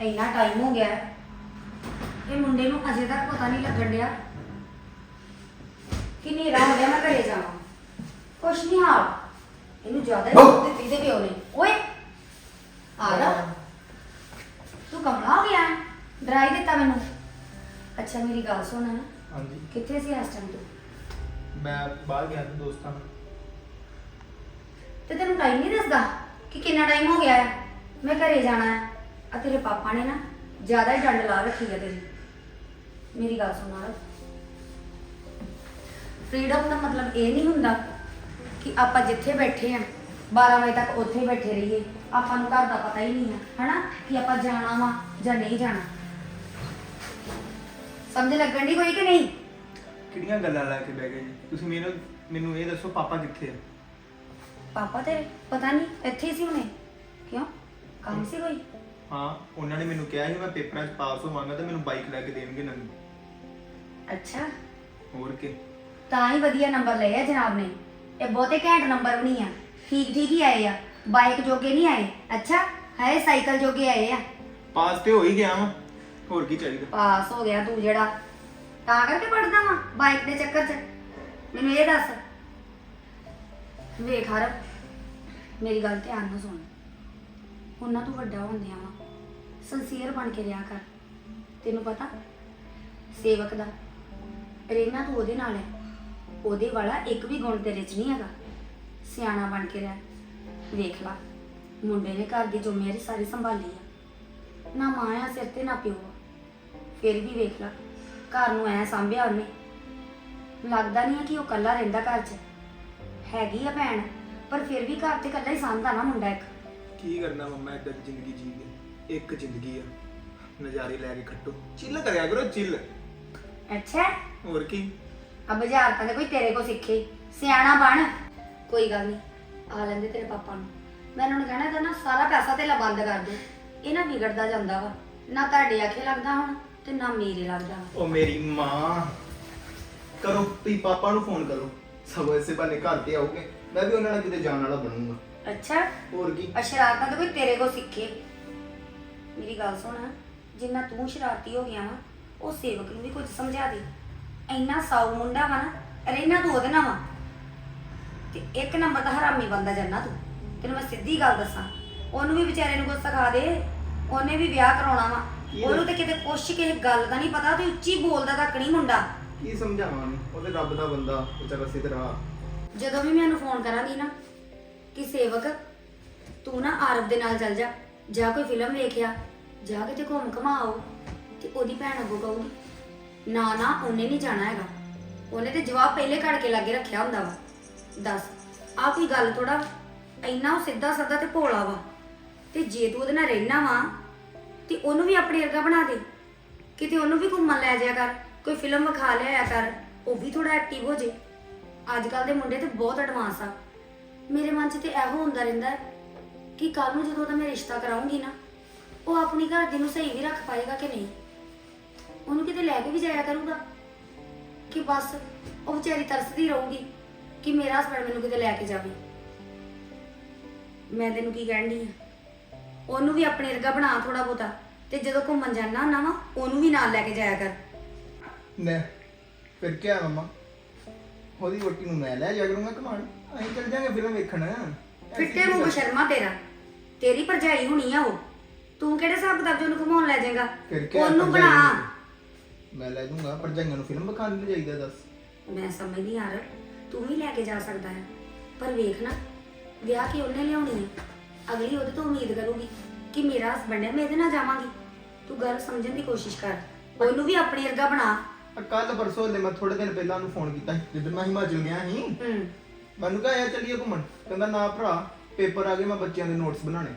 ਇੰਨਾ ਟਾਈਮ ਹੋ ਗਿਆ। ਹੈ। ਇਹ ਮੁੰਡੇ ਨੂੰ ਅਜੇ ਤੱਕ ਪਤਾ ਨਹੀਂ ਲੱਗਣ ਡਿਆ। ਕਿ ਹਨੇਰਾ ਹੋ ਗਿਆ ਮੈਂ ਘਰੇ ਜਾਵਾਂ। ਕੁਛ ਨਹੀਂ ਹਾਲ। ਇਹਨੂੰ ਜ਼ਿਆਦਾ ਹੀ ਹੋ। ਦੁੱਧ ਦਿੱਤੀ ਪਿਓ ਨੇ। ਓਏ ਆ ਜਾ। ਤੂੰ ਕਮਲਾ ਹੋ ਗਿਆ? ਡਰਾਈ ਦਿੱਤਾ ਮੈਨੂੰ। ਅੱਛਾ ਮੇਰੀ ਗੱਲ ਸੁਣ। ਹਾਂਜੀ। ਕਿੱਥੇ ਸੀ ਇਸ ਟਾਈਮ ਤੂੰ? ਮੈਂ ਬਾਹਰ ਗਿਆ ਸੀ ਦੋਸਤਾਂ ਨਾਲ। ਤੇ ਤੈਨੂੰ ਟਾਈਮ ਨਹੀਂ ਦੱਸਦਾ ਕਿ ਕਿੰਨਾ ਟਾਈਮ ਹੋ ਗਿਆ ਹੈ? ਮੈਂ ਘਰੇ ਜਾਣਾ ਹੈ। ਆ ਤੇਰੇ ਪਾਪਾ ਨੇ ਨਾ ਜ਼ਿਆਦਾ ਹੀ ਡੰਡ ਲਾ ਰੱਖੀ ਹੈ ਤੇਰੀ। ਮੇਰੀ ਗੱਲ ਸੁਣ ਨਾਲ ਫ੍ਰੀडम ਦਾ ਮਤਲਬ ਇਹ ਨਹੀਂ ਹੁੰਦਾ ਕਿ ਆਪਾਂ ਜਿੱਥੇ ਬੈਠੇ ਆ 12 ਵਜੇ ਤੱਕ ਉੱਥੇ ਹੀ ਬੈਠੇ ਰਹੀਏ। ਆਪਾਂ ਨੂੰ ਘਰ ਦਾ ਪਤਾ ਹੀ ਨਹੀਂ ਹੈ ਹਨਾ? ਕਿ ਆਪਾਂ ਜਾਣਾ ਵਾ ਜਾਂ ਨਹੀਂ ਜਾਣਾ। ਸਮਝ ਲੱਗਣ ਦੀ ਕੋਈ ਕਿ ਨਹੀਂ? ਕਿਹੜੀਆਂ ਗੱਲਾਂ ਲੈ ਕੇ ਬਹਿ ਗਏ ਜੀ? ਤੁਸੀਂ ਮੈਨੂੰ ਮੈਨੂੰ ਇਹ ਦੱਸੋ ਪਾਪਾ ਕਿੱਥੇ ਆ? ਪਾਪਾ ਤੇਰੇ ਪਤਾ ਨਹੀਂ ਇੱਥੇ ਹੀ ਸੀ ਹੁਣੇ। ਕਿਉਂ? ਕੰਮ ਸੀ ਕੋਈ? ਹਾਂ ਉਹਨਾਂ ਨੇ ਮੈਨੂੰ ਕਿਹਾ ਸੀ ਮੈਂ ਪੇਪਰਾਂ 'ਚ ਪਾਸ ਹੋਵਾਂਗਾ ਤਾਂ ਮੈਨੂੰ ਬਾਈਕ ਲੈ ਕੇ ਦੇਣਗੇ ਨਵੀਂ। ਅੱਛਾ। ਹੋਰ ਕੀ? ਤਾਂ ਹੀ ਵਧੀਆ ਨੰਬਰ ਲਏ ਆ ਜਨਾਬ ਨੇ। ਇਹ ਬਹੁਤੇ ਘੈਂਟ ਨੰਬਰ ਵੀ ਨਹੀਂ ਆ। ਠੀਕ ਠੀਕ ਹੀ ਆਏ ਆ। ਬਾਈਕ ਜੋਗੇ ਨਹੀਂ ਆਏ। ਅੱਛਾ ਹੈ ਸਾਈਕਲ ਜੋਗੇ ਆਏ ਆ। ਪਾਸ ਤੇ ਹੋ ਹੀ ਗਿਆ ਵਾਂ। ਹੋਰ ਕੀ ਚਾਹੀਦਾ? ਪਾਸ ਹੋ ਗਿਆ ਤੂੰ ਜਿਹੜਾ। ਤਾਂ ਕਰਕੇ ਪੜਦਾ ਵਾ ਬਾਈਕ ਦੇ ਚੱਕਰ 'ਚ। ਮੈਨੂੰ ਇਹ ਦੱਸ। ਵੇਖ ਹਰ ਮੇਰੀ ਗੱਲ ਧਿਆਨ ਨਾਲ ਸੁਣ। ਉਹਨਾਂ ਤੂੰ ਵੱਡਾ ਹੁੰਦਿਆ ਵਾ। ਸੰਸੀਅਰ ਬਣ ਕੇ ਰਿਹਾ ਕਰ। ਤੈਨੂੰ ਪਤਾ, ਸੇਵਕ ਦਾ। ਰਹਿਣਾ ਤੂੰ ਉਹਦੇ ਨਾਲ ਹੈ। ਉਹਦੇ ਵਾਲਾ ਇੱਕ ਵੀ ਗੁਣ ਤੇਰੇ 'ਚ ਨਹੀਂ ਹੈਗਾ। ਸਿਆਣਾ ਬਣ ਕੇ ਰਹਿ। ਵੇਖ ਲਾ, ਮੁੰਡੇ ਨੇ ਘਰ ਦੀ ਜ਼ਿੰਮੇਵਾਰੀ ਸਾਰੀ ਸੰਭਾਲੀ ਆ। ਨਾ ਮਾਂ ਆ ਸਿਰ ਤੇ, ਨਾ ਪਿਓ ਆ। ਫਿਰ ਵੀ ਵੇਖ ਲਾ, ਘਰ ਨੂੰ ਐ ਸੰਭਿਆ ਉਹਨੇ। ਲੱਗਦਾ ਨਹੀਂ ਹੈ ਕਿ ਉਹ ਇਕੱਲਾ ਰਹਿੰਦਾ ਘਰ 'ਚ। ਹੈਗੀ ਆ ਭੈਣ, ਪਰ ਫਿਰ ਵੀ ਘਰ ਤੇ ਇਕੱਲਾ ਹੀ ਸੰਭਦਾ ਨਾ ਮੁੰਡਾ ਇੱਕ। ਕੀ ਕਰਨਾ ਮੰਮਾ, ਏਦਾਂ ਦੀ ਜ਼ਿੰਦਗੀ ਜੀ ਕੇ। ਇੱਕ ਜ਼ਿੰਦਗੀ ਆ। ਨਜ਼ਾਰੇ ਲੈ ਕੇ ਖੱਟੋ। ਚਿੱਲ ਕਰਿਆ ਕਰੋ ਚਿੱਲ। ਅੱਛਾ। ਹੋਰ ਕੀ? ਆ ਬਾਜ਼ਾਰ ਤਾਂ ਕੋਈ ਤੇਰੇ ਕੋ ਸਿੱਖੇ। ਸਿਆਣਾ ਬਣ। ਕੋਈ ਗੱਲ ਨਹੀਂ ਆ ਲੈਂਦੇ ਤੇਰੇ ਪਾਪਾ ਨੂੰ। ਮੈਂ ਉਹਨਾਂ ਨੂੰ ਕਹਿਣਾ ਨਾ ਸਾਰਾ ਪੈਸਾ ਤੇ ਬੰਦ ਕਰ ਦੇ। ਇਹ ਨਾ ਵਿਗੜਦਾ ਜਾਂਦਾ ਵਾ। ਨਾ ਤੁਹਾਡੇ ਆਖੇ ਲੱਗਦਾ ਹੁਣ ਤੇ ਨਾ ਮੇਰੇ ਲੱਗਦਾ। ਵਾ ਉਹ ਮੇਰੀ ਮਾਂ। ਕਰੋ ਤੁਸੀਂ ਪਾਪਾ ਨੂੰ ਫੋਨ ਕਰੋ। ਸਗੋਂ ਇਸੇ ਬਹਾਨੇ ਘਰ ਤੇ ਆਉਗੇ ਮੈਂ ਵੀ ਉਹਨਾਂ ਨਾਲ ਕਿਤੇ ਜਾਣ ਵਾਲਾ ਬਣੂੰਗਾ। ਅੱਛਾ। ਹੋਰ ਕੀ? ਆ ਸ਼ਰਾਰਤਾਂ ਤਾਂ ਕੋਈ ਤੇਰੇ ਕੋ ਸਿੱਖੇ। ਮੇਰੀ ਗੱਲ ਸੁਣ ਜਿੰਨਾ ਤੂੰ ਸ਼ਰਾਰਤੀ ਹੋ ਗਿਆ ਵਾ ਉਹ ਸੇਵਕ ਨੂੰ ਵੀ ਕੁਝ ਸਮਝਾ ਦੇ। ਇੰਨਾ ਸਾਊ ਮੁੰਡਾ ਵਾ ਨਾ ਰਹਿਣਾ ਤੂੰ ਉਹਦੇ ਨਾਲ ਵਾ। ਤੇ ਇੱਕ ਨੰਬਰ ਦਾ ਹਰਾਮੀ ਬੰਦਾ ਜੰਨਾ ਤੂੰ। ਤੈਨੂੰ ਮੈਂ ਸਿੱਧੀ ਗੱਲ ਦੱਸਾਂ ਉਹਨੂੰ ਵੀ ਵਿਚਾਰੇ ਨੂੰ ਕੁਝ ਸਿਖਾ ਦੇ ਉਹਨੇ ਵੀ ਵਿਆਹ ਕਰਾਉਣਾ ਵਾ। ਉਹਨੂੰ ਤੇ ਕਿਤੇ ਕੁਛ ਕਿਸੇ ਗੱਲ ਦਾ ਨਹੀਂ ਪਤਾ ਤੇ ਉੱਚੀ ਬੋਲਦਾ ਤੱਕ ਨਹੀਂ ਮੁੰਡਾ। ਕੀ ਸਮਝਾਵਾਂ ਉਹਨੂੰ? ਉਹਦੇ ਰੱਬ ਦਾ ਬੰਦਾ ਵਿਚਾਰਾ ਸਿੱਧਰਾ ਜਦੋਂ ਵੀ ਮੈਂ ਉਹਨੂੰ ਫੋਨ ਕਰਾਂਗੀ ਨਾ ਕਿ ਸੇਵਕ ਤੂੰ ਨਾ ਆਰਵ ਦੇ ਨਾਲ ਚੱਲ ਜਾ। ਜਾਂ ਕੋਈ ਫਿਲਮ ਵੇਖਿਆ ਜਾਂ ਕਿਤੇ ਘੁੰਮ ਘਮਾਓ ਤੇ ਉਹਦੀ ਭੈਣ ਅੱਗੋਂ ਕਹੂਗੀ, ਨਾ ਨਾ, ਉਹਨੇ ਨਹੀਂ ਜਾਣਾ ਹੈਗਾ। ਉਹਨੇ ਤੇ ਜਵਾਬ ਪਹਿਲੇ ਕੱਢ ਕੇ ਲਾਗੇ ਰੱਖਿਆ ਹੁੰਦਾ ਵਾ। ਦੱਸ ਆ ਕੋਈ ਗੱਲ ਥੋੜਾ ਇੰਨਾ ਉਹ ਸਿੱਧਾ ਸਾਦਾ ਤੇ ਭੋਲਾ ਵਾ। ਤੇ ਜੇ ਤੂੰ ਉਹਦੇ ਨਾਲ ਰਹਿਣਾ ਵਾ, ਤੇ ਉਹਨੂੰ ਵੀ ਆਪਣੇ ਵਰਗਾ ਬਣਾ ਦੇ। ਕਿਤੇ ਉਹਨੂੰ ਵੀ ਘੁੰਮਣ ਲੈ ਜਾਇਆ ਕਰ, ਕੋਈ ਫਿਲਮ ਵਿਖਾ ਲਿਆਇਆ ਕਰ, ਉਹ ਵੀ ਥੋੜਾ ਐਕਟਿਵ ਹੋ ਜੇ। ਅੱਜ ਕੱਲ ਦੇ ਮੁੰਡੇ ਤੇ ਬਹੁਤ ਐਡਵਾਂਸ ਆ। ਮੇਰੇ ਮਨ 'ਚ ਤੇ ਇਹੋ ਹੁੰਦਾ ਰਹਿੰਦਾ ਕਿ ਕੱਲ ਨੂੰ ਜਦੋਂ ਉਹਦਾ ਮੈਂ ਰਿਸ਼ਤਾ ਕਰਾਉਂਗੀ ਨਾ ਉਹ ਆਪਣੀ ਘਰ ਦੀ ਨੂੰ ਸਹੀ ਵੀ ਰੱਖ ਪਾਏਗਾ ਕਿ ਨਹੀਂ? ਉਹਨੂੰ ਕਿਤੇ ਲੈ ਕੇ ਵੀ ਜਾਇਆ ਕਰੂਗਾ? ਕਿ ਬਸ ਉਹ ਵਿਚਾਰੀ ਤਰਸਦੀ ਰਹੂਗੀ ਕਿ ਮੇਰਾ ਹਸਬੰਡ ਮੈਨੂੰ ਕਿਤੇ ਲੈ ਕੇ ਜਾਵੇ? ਮੈਂ ਤੈਨੂੰ ਕੀ ਕਹਿਣੀ ਆ? ਉਹਨੂੰ ਵੀ ਆਪਣੇ ਵਰਗਾ ਬਣਾ ਥੋੜਾ ਬਹੁਤਾ ਤੇ ਜਦੋਂ ਘੁੰਮਣ ਜਾਣਾ ਨਾ ਵਾ ਉਹਨੂੰ ਵੀ ਨਾਲ ਲੈ ਕੇ ਜਾਇਆ ਕਰ। ਨੇ ਫਿਰ ਕੀ ਆ ਮਮਾ? ਉਹਦੀ ਰੋਟੀ ਨੂੰ ਮੈਂ ਲੈ ਜਾ ਕਰੂੰਗਾ ਕਮਾਣ ਅਸੀਂ ਚੱਲ ਜਾਾਂਗੇ ਫਿਲਮ ਵੇਖਣ। ਫਿੱਟੇ ਮੂੰਹ ਸ਼ਰਮਾ ਤੇਰਾ। ਤੇਰੀ ਭਰਜਾਈ ਹੋਣੀ ਆ ਉਹ। ਤੂੰ ਕਿਹੜੇ ਹਿਸਾਬ ਦਾ ਉਹਨੂੰ ਘੁਮਾਉਣ ਲੈ ਜਾਏਗਾ? ਉਹਨੂੰ ਬਣਾ। ਮੈਂ ਲੈ ਦੂੰਗਾ ਜੰਗਾਂ ਨੂੰ ਫਿਲਮ ਵਿਖਾਣ ਨੂੰ ਜਾਈਦਾ ਦੱਸ। ਮੈਂ ਸਮਝਦੀ ਯਾਰ ਤੂੰ ਵੀ ਲੈ ਕੇ ਜਾ ਸਕਦਾ ਹੈ। ਪਰ ਵੇਖ ਨਾ ਵਿਆਹ ਕੇ ਉਹਨੇ ਲਿਆਉਣੀ ਹੈ। ਅਗਲੀ ਉਹਦੇ ਤੋਂ ਉਮੀਦ ਕਰੂਗੀ ਕਿ ਮੇਰਾ ਹਸਬੰਡ ਹੈ ਮੈਂ ਇਹਦੇ ਨਾਲ ਜਾਵਾਂਗੀ। ਤੂੰ ਗੱਲ ਸਮਝਣ ਦੀ ਕੋਸ਼ਿਸ਼ ਕਰ। ਉਹਨੂੰ ਵੀ ਆਪਣੀ ਵਰਗਾ ਬਣਾ। ਕੱਲ ਪਰਸੋਂ ਲੈ ਮੈਂ ਥੋੜੇ ਦਿਨ ਪਹਿਲਾਂ ਉਹਨੂੰ ਫੋਨ ਕੀਤਾ ਸੀ, ਜਦੋਂ ਮੈਂ ਹਿਮਾਚਲ ਗਿਆ ਸੀ। ਹੂੰ। ਮੈਨੂੰ ਕਹਾਂ ਯਾਰ ਚੱਲੀਏ ਘੁੰਮਣ। ਕਹਿੰਦਾ ਨਾ ਭਰਾ ਪੇਪਰ ਆ ਗਏ ਮੈਂ ਬੱਚਿਆਂ ਦੇ ਨੋਟਸ ਬਣਾਣੇ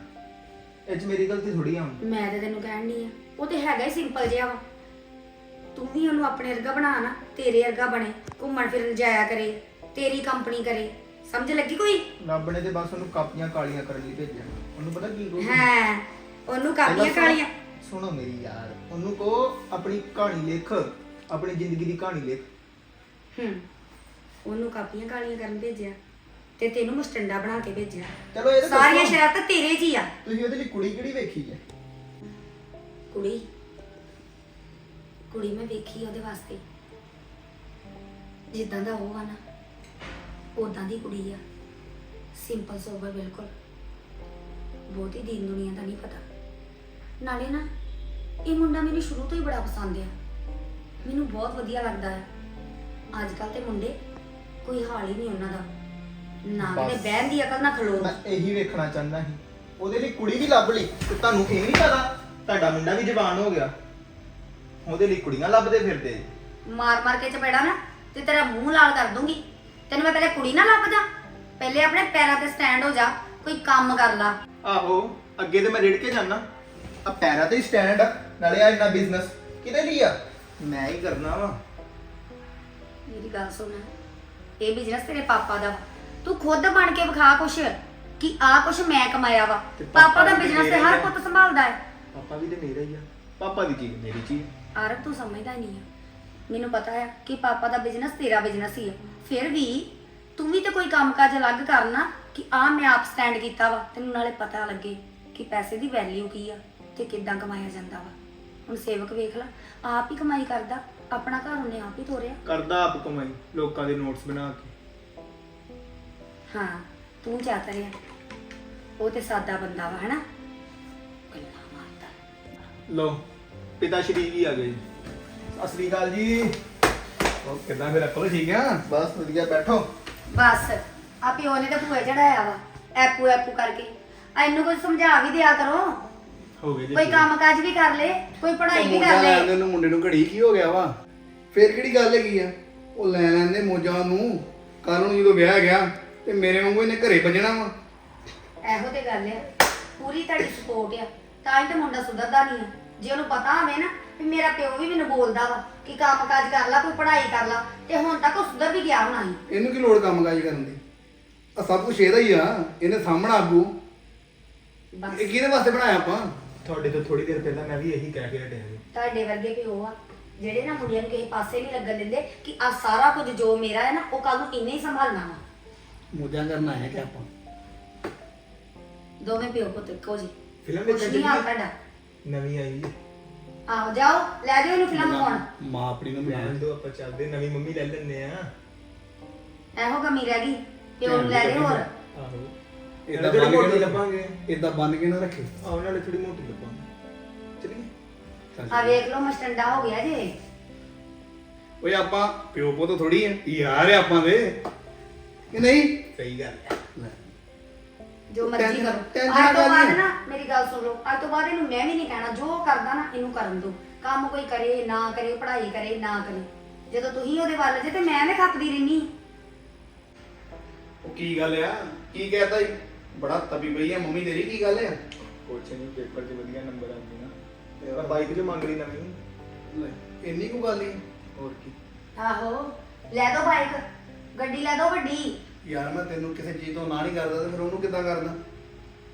ਇਹ ਚ ਮੇਰੀ ਗਲਤੀ ਥੋੜੀ ਆ ਮੈਂ ਤੇ ਤੈਨੂੰ ਕਹਿਣ ਨਹੀਂ ਆ ਉਹ ਤੇ ਹੈਗਾ ਹੀ ਸਿੰਪਲ ਜਿਹਾ ਵਾ। ਤੂੰ ਵੀ ਉਹਨੂੰ ਆਪਣੇ ਵਰਗਾ ਬਣਾ ਨਾ ਤੇਰੇ ਵਰਗਾ ਬਣੇ ਘੁੰਮਣ ਫਿਰਨ ਜਾਇਆ ਕਰੇ ਤੇਰੀ ਕੰਪਨੀ ਕਰੇ। ਸਮਝ ਲੱਗੀ ਕੋਈ? ਰੱਬ ਨੇ ਤੇ ਬਸ ਉਹਨੂੰ ਕਾਪੀਆਂ ਕਾਲੀਆਂ ਕਰਨ ਲਈ ਭੇਜਿਆ। ਉਹਨੂੰ ਪਤਾ ਕੀ ਕਹੂ ਹੈ ਉਹਨੂੰ ਕਾਪੀਆਂ ਕਾਲੀਆਂ। ਸੁਣੋ ਮੇਰੀ ਯਾਰ ਉਹਨੂੰ ਕਹੋ ਆਪਣੀ ਕਹਾਣੀ ਲਿਖ ਆਪਣੀ ਜ਼ਿੰਦਗੀ ਦੀ ਕਹਾਣੀ ਲਿਖ। ਹੂੰ ਉਹਨੂੰ ਕਾਪੀਆਂ ਕਾਲੀਆਂ ਕਰਨ ਭੇਜਿਆ। ਤੇ ਤੈਨੂੰ ਮਸਟੰਡਾ ਬਣਾ ਕੇ ਭੇਜਿਆ। ਚਲੋ ਇਹ ਤਾਂ ਸਾਰੀਆਂ ਦੱਸੋ, ਸ਼ਰਾਰਤਾਂ ਤੇਰੇ 'ਚ ਹੀ ਆ। ਤੁਸੀਂ ਉਹਦੇ ਲਈ ਕੁੜੀ ਕਿਹੜੀ ਵੇਖੀ ਹੈ? ਕੁੜੀ? ਕੁੜੀ ਮੈਂ ਵੇਖੀ ਉਹਦੇ ਵਾਸਤੇ। ਜਿੱਦਾਂ ਦਾ ਉਹ ਆ ਨਾ ਉਦਾਂ ਦੀ ਕੁੜੀ ਆ। ਸਿੰਪਲ ਸੋਬਰ ਬਿਲਕੁਲ। ਬਹੁਤੀ ਦੀਨ ਦੁਨੀਆ ਦਾ ਨਹੀਂ ਪਤਾ। ਨਾਲੇ ਨਾ ਇਹ ਮੁੰਡਾ ਮੈਨੂੰ ਸ਼ੁਰੂ ਤੋਂ ਹੀ ਬੜਾ ਪਸੰਦ ਆ। ਮੈਨੂੰ ਬਹੁਤ ਵਧੀਆ ਲੱਗਦਾ ਆ। ਅੱਜ ਕੱਲ ਤੇ ਮੁੰਡੇ ਕੋਈ ਹਾਲ ਹੀ ਨਹੀਂ ਉਹਨਾਂ ਦਾ। ਨਾ ਕਿਤੇ ਬਸ। ਬਹਿਣ ਦੀ ਅਕਲ ਨਾ ਖਲੋ। ਮੈਂ ਇਹੀ ਵੇਖਣਾ ਚਾਹੁੰਦਾ ਸੀ। ਉਹਦੇ ਲਈ ਕੁੜੀ ਵੀ ਲੱਭ ਲਈ ਤੇ ਤੁਹਾਨੂੰ ਇਹ ਨਹੀਂ ਪਤਾ ਤੁਹਾਡਾ ਮੁੰਡਾ ਵੀ ਜਵਾਨ ਹੋ ਗਿਆ। ਉਹਦੇ ਲਈ ਕੁੜੀਆਂ ਲੱਭਦੇ ਫਿਰਦੇ। ਮਾਰ ਮਾਰ ਕੇ ਚਪੇੜਾ ਨਾ ਤੇ ਤੇਰਾ ਮੂੰਹ ਲਾਲ ਕਰ ਦੂੰਗੀ। ਤੈਨੂੰ ਮੈਂ ਪਹਿਲੇ ਕੁੜੀ ਨਾ ਲੱਭਦਾ ਪਹਿਲੇ ਆਪਣੇ ਪੈਰਾਂ ਤੇ ਸਟੈਂਡ ਹੋ ਜਾ ਕੋਈ ਕੰਮ ਕਰ ਲਾ। ਆਹੋ ਅੱਗੇ ਤੇ ਮੈਂ ਰੇੜ ਕੇ ਜਾਣਾ ਆ ਪੈਰਾਂ ਤੇ ਹੀ ਸਟੈਂਡ ਆ ਨਾਲੇ ਆ ਇੰਨਾ ਬਿਜ਼ਨਸ ਕਿਹਦੇ ਲਈ ਆ? ਮੈਂ ਹੀ ਕਰਨਾ ਵਾ। ਮੇਰੀ ਗੱਲ ਸੁਣ ਇਹ ਬਿਜ਼ਨਸ ਤੇਰੇ ਪਾਪਾ ਦਾ ਵਾ। ਤੂੰ ਖੁਦ ਬਣ ਕੇ ਵਿਖਾ ਕੁਛ ਕਿ ਆ ਕੁਛ ਮੈਂ ਕਮਾਇਆ ਵਾ। ਤੇ ਪਾਪਾ ਪਾਪਾ ਦਾ ਵੀ ਬਿਜ਼ਨਸ ਤੇ ਹਰ ਆ। ਪੁੱਤ ਸੰਭਾਲਦਾ ਹੈ। ਪਾਪਾ ਵੀ ਤੇ ਮੇਰਾ ਹੀ ਆ। ਪਾਪਾ ਦੀ ਚੀਜ਼ ਮੇਰੀ ਚੀਜ਼ ਆਰਬ ਤੂੰ ਸਮਝਦਾ ਹੀ ਨਹੀਂ ਆ। ਮੈਨੂੰ ਪਤਾ ਹੈ ਕਿ ਪਾਪਾ ਦਾ ਬਿਜ਼ਨਸ ਤੇਰਾ ਬਿਜ਼ਨਸ ਹੀ ਹੈ ਫਿਰ ਵੀ ਤੂੰ ਵੀ ਤੇ ਕੋਈ ਕੰਮਕਾਜ ਅਲੱਗ ਕਰਨਾ ਕਿ ਆ ਮੈਂ ਆਪ ਸਟੈਂਡ ਕੀਤਾ ਵਾ। ਤੈਨੂੰ ਨਾਲੇ ਪਤਾ ਲੱਗੇ ਕਿ ਪੈਸੇ ਦੀ ਵੈਲਿਊ ਕੀ ਆ ਤੇ ਕਿੱਦਾਂ ਕਮਾਇਆ ਜਾਂਦਾ ਵਾ। ਹੁਣ ਸੇਵਕ ਵੇਖ ਲੈ ਆਪ ਹੀ ਕਮਾਈ ਕਰਦਾ ਆਪਣਾ ਘਰ ਉਹਨੇ ਆਪ ਹੀ ਤੋਰਿਆ। ਕਰਦਾ ਆਪ ਕਮਾਈ ਲੋਕਾਂ ਦੇ ਨੋਟਸ ਬਣਾ ਕੇ। ਹਾਂ ਤੂੰ ਚਾਹਤਾ ਰਿਹਾ ਉਹ ਤੇ ਸਾਦਾ ਬੰਦਾ ਵਾ ਹਨਾ? ਗੱਲਾਂ ਮਾਰਦਾ। ਲੋ ਪਿਤਾ ਸ਼੍ਰੀ ਵੀ ਆ ਗਏ। ਸਤਿ ਸ੍ਰੀ ਅਕਾਲ ਜੀ। ਉਹ ਕਿੱਦਾਂ ਫਿਰ ਅਕਲ ਠੀਕ ਆ? ਬਸ ਵਧੀਆ ਬੈਠੋ। ਬਸ ਆ ਪਿਓ ਨੇ ਤਾਂ ਭੂਏ ਚੜਾਇਆ ਵਾ ਐਪੂ ਐਪੂ ਕਰਕੇ। ਆ ਇਹਨੂੰ ਕੁਝ ਸਮਝਾ ਵੀ ਦਿਆ ਕਰੋ। ਹੋ ਗਏ ਜੀ ਕੋਈ ਕੰਮ ਕਾਜ ਵੀ ਕਰ ਲੈ ਕੋਈ ਪੜ੍ਹਾਈ ਵੀ ਕਰ ਲੈ। ਲੈਣ ਨੂੰ ਮੁੰਡੇ ਨੂੰ ਘੜੀ ਕੀ ਹੋ ਗਿਆ ਵਾ? ਫੇਰ ਕਿਹੜੀ ਗੱਲ ਹੈਗੀ ਆ? ਉਹ ਲੈ ਲੈਂਦੇ ਮੋਜਾਂ ਨੂੰ। ਕੱਲ ਨੂੰ ਜਦੋਂ ਵਿਆਹ ਗਿਆ ਤੇ ਮੇਰੇ ਵਾਂਗੂ ਇਹਨੇ ਘਰੇ ਵੱਜਣਾ ਵਾ। ਇਹੋ ਤੇ ਗੱਲ ਆ। ਪੂਰੀ ਤੁਹਾਡੀ ਸਪੋਰਟ ਆ। ਤਾਂ ਹੀ ਤੇ ਮੁੰਡਾ ਸੁਧਰਦਾ ਨਹੀਂ ਆ। ਜੇ ਉਹਨੂੰ ਪਤਾ ਹੋਵੇ ਨਾ ਵੀ ਮੇਰਾ ਪਿਓ ਵੀ ਮੈਨੂੰ ਬੋਲਦਾ ਵਾ ਕਿ ਕੰਮ ਕਾਜ ਕਰ ਲੈ ਕੋਈ ਪੜ੍ਹਾਈ ਕਰ ਲੈ ਤੇ ਹੁਣ ਤੱਕ ਉਹ ਸੁਧਰ ਵੀ ਗਿਆ ਹੋਣਾ ਸੀ। ਇਹਨੂੰ ਕੀ ਲੋੜ ਕੰਮ ਕਾਜ ਕਰਨ ਦੀ? ਆ ਸਭ ਕੁਝ ਇਹਦਾ ਹੀ ਆ। ਇਹਨੇ ਸਾਹਮਣਾ ਆਗੂ। ਬਸ। ਇਹ ਕਿਹਦੇ ਵਾਸਤੇ ਬਣਾਇਆ ਆਪਾਂ? ਤੁਹਾਡੇ ਤੋਂ ਥੋੜੀ ਦੇਰ ਪਹਿਲਾਂ ਮੈਂ ਵੀ ਇਹੀ ਕਹਿ ਕੇ ਹਟਿਆ ਜੀ ਤੁਹਾਡੇ ਵਰਗੇ ਪਿਓ ਆ। ਜਿਹੜੇ ਨਾ ਮੁੰਡਿਆਂ ਨੂੰ ਕਿਸੇ ਪਾਸੇ ਨਹੀਂ ਲੱਗਣ ਦਿੰਦੇ ਕਿ ਆ ਸਾਰਾ ਕੁਝ ਜੋ ਮੇਰਾ ਹੈ ਨਾ ਉਹ ਕੱਲ ਨੂੰ ਇੰਨੇ ਹੀ ਸੰਭਾਲਣਾ ਵਾ। ਮੋਜਾਂ ਕਰਨ ਆਏ ਕਿ ਆਪਾਂ। ਦੋਵੇਂ ਪਿਓ ਪੁੱਤ ਇੱਕੋ ਜੀ ਫਿਲਮ ਕੁਛ ਨਹੀਂ ਹਾਲ? ਤੁਹਾਡਾ। ਨਵੀਂ ਆਈ ਹੈ। ਆਓ ਜਾਓ ਲੈ ਦਿਓ ਇਹਨੂੰ ਫਿਲਮ ਦਿਖਾਉਣ ਮਾਂ ਆਪਣੀ ਨੂੰ ਮਿਲਿਆ ਰਹਿਣ ਦਿਓ ਆਪਾਂ ਚੱਲਦੇ ਨਵੀਂ ਮੰਮੀ ਲੈ ਲੈਂਦੇ ਆ। ਇਹੋ ਕਮੀ ਰਹਿ ਗਈ। ਪਿਓ ਨੂੰ ਲੈ ਦਿਓ ਹੋਰ। ਆਹੋ। ਇਦਾਂ ਥੋੜੀ ਬੰਨ ਕੇ ਲੱਭਾਂਗੇ? ਇਦਾਂ ਬੰਨ ਕੇ ਨਾ ਰੱਖੇ। ਆਹ ਨਾਲੇ ਥੋੜੀ ਮੋਟੀ ਲੱਭਾਂਗੇ। ਚਲੀਏ? ਚੱਲ ਆ ਵੇਖ ਲਓ ਮਸਟੰਡਾ ਹੋ ਗਿਆ ਜੇ। ਓਏ ਆਪਾਂ ਪਿਓ ਪੁੱਤ ਥੋੜੀ ਆ। ਯਾਰ ਆਪਾਂ ਦੇ। ਕਿ ਨਹੀਂ? ਸਹੀ ਗੱਲ ਹੈ। ਲੈ। ਜੋ ਮਰਜ਼ੀ ਟੈਨਸ਼ਨ- ਕਰੋ। ਟੈਨਸ਼ਨ ਅੱਜ ਤੋਂ ਬਾਅਦ? ਨਾ ਮੇਰੀ ਗੱਲ ਸੁਣ ਲਓ ਅੱਜ ਤੋਂ ਬਾਅਦ ਇਹਨੂੰ ਮੈਂ ਵੀ ਨਹੀਂ ਕਹਿਣਾ ਜੋ ਕਰਦਾ ਨਾ ਇਹਨੂੰ ਕਰਨ ਦਿਓ। ਕੰਮ ਕੋਈ ਕਰੇ ਨਾ ਕਰੇ ਪੜ੍ਹਾਈ ਕਰੇ ਨਾ ਕਰੇ। ਜਦੋਂ ਤੁਸੀਂ ਉਹਦੇ ਵੱਲ ਜੇ ਤੇ ਮੈਂ ਐਵੇਂ ਖੱਪਦੀ ਰਹਿਨੀ ਉਹ ਕੀ ਗੱਲ ਆ? ਕੀ ਕਹਿਤਾ ਜੀ ਬੜਾ ਤਬੀ ਪਈ ਆ ਮੰਮੀ ਤੇਰੀ ਕੀ ਗੱਲ ਆ? ਕੁਛ ਨਹੀਂ ਪੇਪਰ 'ਚ ਵਧੀਆ ਨੰਬਰ ਆਉਂਦੇ ਨਾ। ਤੇ ਉਹ ਬਾਈਕ 'ਚ ਮੰਗ ਲਈ ਨਵੀਂ। ਲੈ ਇੰਨੀ ਕੁ ਗੱਲ ਹੀ ਹੋਰ ਕੀ? ਆਹੋ ਲੈ ਦੋ ਬਾਈਕ। ਗੱਡੀ ਲੈ ਦੋ ਵੱਡੀ। ਯਾਰ ਮੈਂ ਤੈਨੂੰ ਕਿਸੇ ਚੀਜ਼ ਤੋਂ ਨਾ ਨਹੀਂ ਕਰਦਾ ਤੇ ਫਿਰ ਉਹਨੂੰ ਕਿੱਦਾਂ ਕਰਦਾ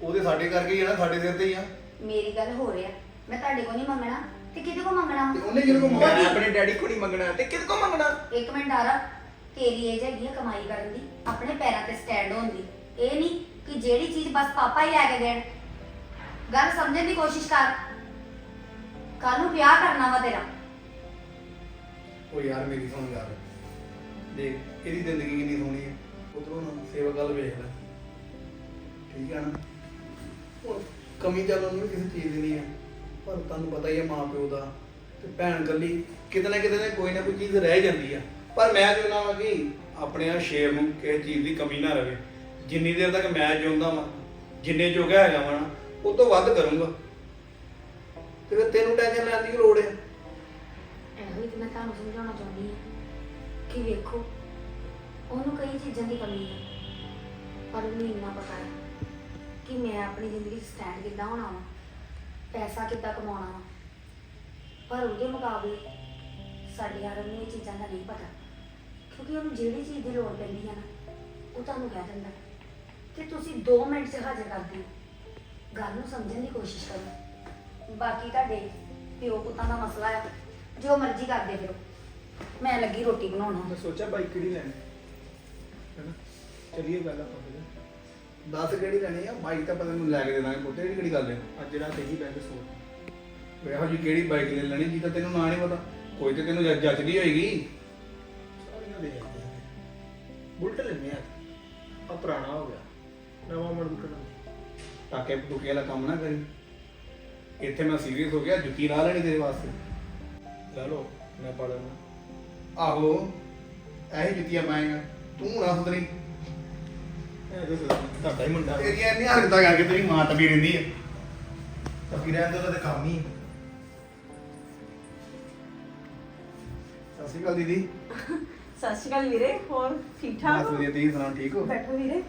ਉਹਦੇ ਸਾਡੇ ਕਰਕੇ ਹੀ ਆ ਨਾ ਸਾਡੇ ਸਿਰ ਤੇ ਹੀ ਆ। ਮੇਰੀ ਗੱਲ ਹੋ ਰਿਹਾ। ਮੈਂ ਤੁਹਾਡੇ ਕੋਲ ਨਹੀਂ ਮੰਗਣਾ ਤੇ ਕਿਹਦੇ ਕੋਲ ਮੰਗਣਾ? ਤੇ ਉਹਨੇ ਜਿਹਨੂੰ ਮੈਂ ਮੰਗਿਆ ਆਪਣੇ ਡੈਡੀ ਕੋਲ ਨਹੀਂ ਮੰਗਣਾ ਤੇ ਕਿਹਦੇ ਕੋਲ ਮੰਗਣਾ? ਇੱਕ ਮਿੰਟ ਆਰਾ ਤੇਰੀ ਏਜ ਹੈਗੀ ਆ ਕਮਾਈ ਕਰਨ ਦੀ ਆਪਣੇ ਪੈਰਾਂ ਤੇ ਸਟੈਂਡ ਹੋਣ ਦੀ। ਇਹ ਨਹੀਂ ਕਿ ਜਿਹੜੀ ਚੀਜ਼ ਬਸ ਪਾਪਾ ਹੀ ਲੈ ਕੇ ਦੇਣ। ਗੱਲ ਸਮਝਣ ਦੀ ਕੋਸ਼ਿਸ਼ ਕਰ। ਕੱਲ ਨੂੰ ਵਿਆਹ ਕਰਨਾ ਵਾ ਤੇਰਾ। ਉਹ ਯਾਰ ਮੇਰੀ ਸੁਣ ਗੱਲ। ਦੇਖ ਇਹਦੀ ਜ਼ਿੰਦਗੀ ਕਿੰਨੀ ਸੋਹਣੀ ਹੈ ਉਧਰੋਂ ਨਾ ਸੇਵਾ ਗੱਲ ਵੇਖ ਲੈ। ਠੀਕ ਹੈ ਨਾ? ਉਹ ਕਮੀ ਚੱਲ ਉਹਨੂੰ ਕਿਸੇ ਚੀਜ਼ ਦੀ ਨਹੀਂ ਹੈ ਪਰ ਤੁਹਾਨੂੰ ਪਤਾ ਹੀ ਹੈ ਮਾਂ ਪਿਓ ਦਾ ਤੇ ਭੈਣ ਕੱਲੀ ਕਿਤੇ ਨਾ ਕਿਤੇ ਨਾ ਕੋਈ ਨਾ ਕੋਈ ਚੀਜ਼ ਰਹਿ ਜਾਂਦੀ ਆ। ਪਰ ਮੈਂ ਚਾਹੁੰਦਾ ਵਾਂ ਕਿ ਆਪਣੇ ਆ ਸ਼ੇਰ ਨੂੰ ਕਿਸੇ ਚੀਜ਼ ਦੀ ਕਮੀ ਨਾ ਰਵੇ। ਜਿੰਨੀ ਦੇਰ ਤੱਕ ਮੈਂ ਜਿਉਂਦਾ ਵਾਂ, ਜਿੰਨੇ ਜੋਗਾ ਹੈਗਾ ਵਾਂ ਉਹ ਤੋਂ ਵੱਧ ਕਰੂੰਗਾ। ਤੇ ਫਿਰ ਤੈਨੂੰ ਟੈਨਸ਼ਨ ਲੈਣ ਦੀ ਕੀ ਲੋੜ ਹੈ ਇਹੋ ਹੀ ਤੇ ਮੈਂ ਤੁਹਾਨੂੰ ਸਮਝਾਉਣਾ ਚਾਹੁੰਦੀ ਹਾਂ ਕਿ ਵੇਖੋ ਉਹਨੂੰ ਕਈ ਚੀਜ਼ਾਂ ਦੀ ਕਮੀ ਹੈ ਪਰ ਉਹਨੂੰ ਇੰਨਾ ਪਤਾ ਹੈ ਕਿ ਮੈਂ ਆਪਣੀ ਜ਼ਿੰਦਗੀ 'ਚ ਸਟੈਂਡ ਕਿੱਦਾਂ ਹੋਣਾ ਵਾ, ਪੈਸਾ ਕਿੱਦਾਂ ਕਮਾਉਣਾ ਵਾ। ਪਰ ਉਹਦੇ ਮੁਕਾਬਲੇ ਸਾਡੇ ਯਾਰ ਨੂੰ ਇਹ ਚੀਜ਼ਾਂ ਦਾ ਨਹੀਂ ਪਤਾ, ਕਿਉਂਕਿ ਉਹਨੂੰ ਜਿਹੜੀ ਚੀਜ਼ ਦੀ ਲੋੜ ਪੈਂਦੀ ਹੈ ਨਾ, ਉਹ ਤੁਹਾਨੂੰ ਕਹਿ ਦਿੰਦਾ। ਤੇ ਤੁਸੀਂ 2 ਮਿੰਟ 'ਚ ਹਾਜ਼ਰ ਕਰਦੇ ਹੋ ਗੱਲ ਨੂੰ ਸਮਝਣ ਦੀ ਕੋਸ਼ਿਸ਼ ਕਰੋ। ਬਾਕੀ ਤੁਹਾਡੇ ਪਿਓ ਪੁੱਤਾਂ ਦਾ ਮਸਲਾ ਹੈ ਜੋ ਮਰਜ਼ੀ ਕਰਦੇ ਫਿਰੋ। ਮੈਂ ਲੱਗੀ ਰੋਟੀ ਬਣਾਉਣਾ। ਮੈਂ ਸੋਚਿਆ ਬਾਈਕ ਕਿਹੜੀ ਲੈਣੀ? ਹੈਨਾ? ਚਲਿਏ ਗੱਲ ਆਪਾਂ ਫਿਰ। ਦੱਸ ਕਿਹੜੀ ਲੈਣੀ ਆ? ਬਾਈਕ ਤਾਂ ਪਤਾ ਮੈਨੂੰ ਲੈ ਕੇ ਦੇ ਦਾਂਗੇ ਪੁੱਤੇ ਕਿਹੜੀ ਕਿਹੜੀ ਗੱਲ ਹੈ ਅੱਜ ਰਾਤ ਇਹੀ ਬੈਠ ਸੋਚ ਵੇ ਇਹੋ ਜੀ ਕਿਹੜੀ ਬਾਈਕ ਲੈ ਲੈਣੀ ਜਿਹਦਾ ਤੈਨੂੰ ਨਾਂ ਨਹੀਂ ਪਤਾ? ਕੋਈ ਤੇ ਤੈਨੂੰ ਜੱਜ- ਜੱਜਦੀ ਹੋਏਗੀ। ਸਾਰੀਆਂ ਲੈ ਜਾਂਦੇ ਆ। ਬੁਲਟ ਲੈਣੇ ਆ ਆ ਪੁਰਾਣਾ ਹੋ ਗਿਆ। ਨਵਾਂ ਮਾਡਲ ਕਰਾਂਗੇ ਟਾਕੇ ਟੁਕੇ ਵਾਲਾ ਕੰਮ ਨਾ ਕਰੀ। ਇੱਥੇ ਮੈਂ ਸੀਰੀਅਸ ਹੋ ਗਿਆ ਜੁੱਤੀ ਲਾ ਲੈਣੀ ਤੇਰੇ ਵਾਸਤੇ। ਲੈ ਲਓ ਮੈਂ ਪਾ ਲੈਣਾ ਆਹੋ ਐਹੀ ਜੁੱਤੀਆਂ ਪਾਏਗਾ। ਤੂੰ ਨਾ ਸੁਧਰੀ ਇਹ ਤਾਂ ਤੁਹਾਡਾ ਹੀ ਮੁੰਡਾ। ਵਾ। ਤੇਰੀਆਂ ਇੰਨੀਆਂ ਹਰਕਤਾਂ ਕਰਕੇ ਤੇਰੀ ਮਾਂ ਤਪੀ ਰਹਿੰਦੀ ਹੈ ਬਾਕੀ ਰਹਿਣ ਦੋ ਤਾਂ ਕੰਮ ਹੀ ਸਤਿ ਸ਼੍ਰੀ ਅਕਾਲ ਦੀਦੀ। ਸਤਿ ਸ਼੍ਰੀ ਅਕਾਲ ਵੀਰੇ ਹੋਰ ਠੀਕ ਠਾਕ ਬਸ ਹੋ? ਵਧੀਆ ਤੁਸੀਂ ਸੁਣਾਓ ਠੀਕ ਹੋ? ਬੈਠੋ ਵੀਰੇ।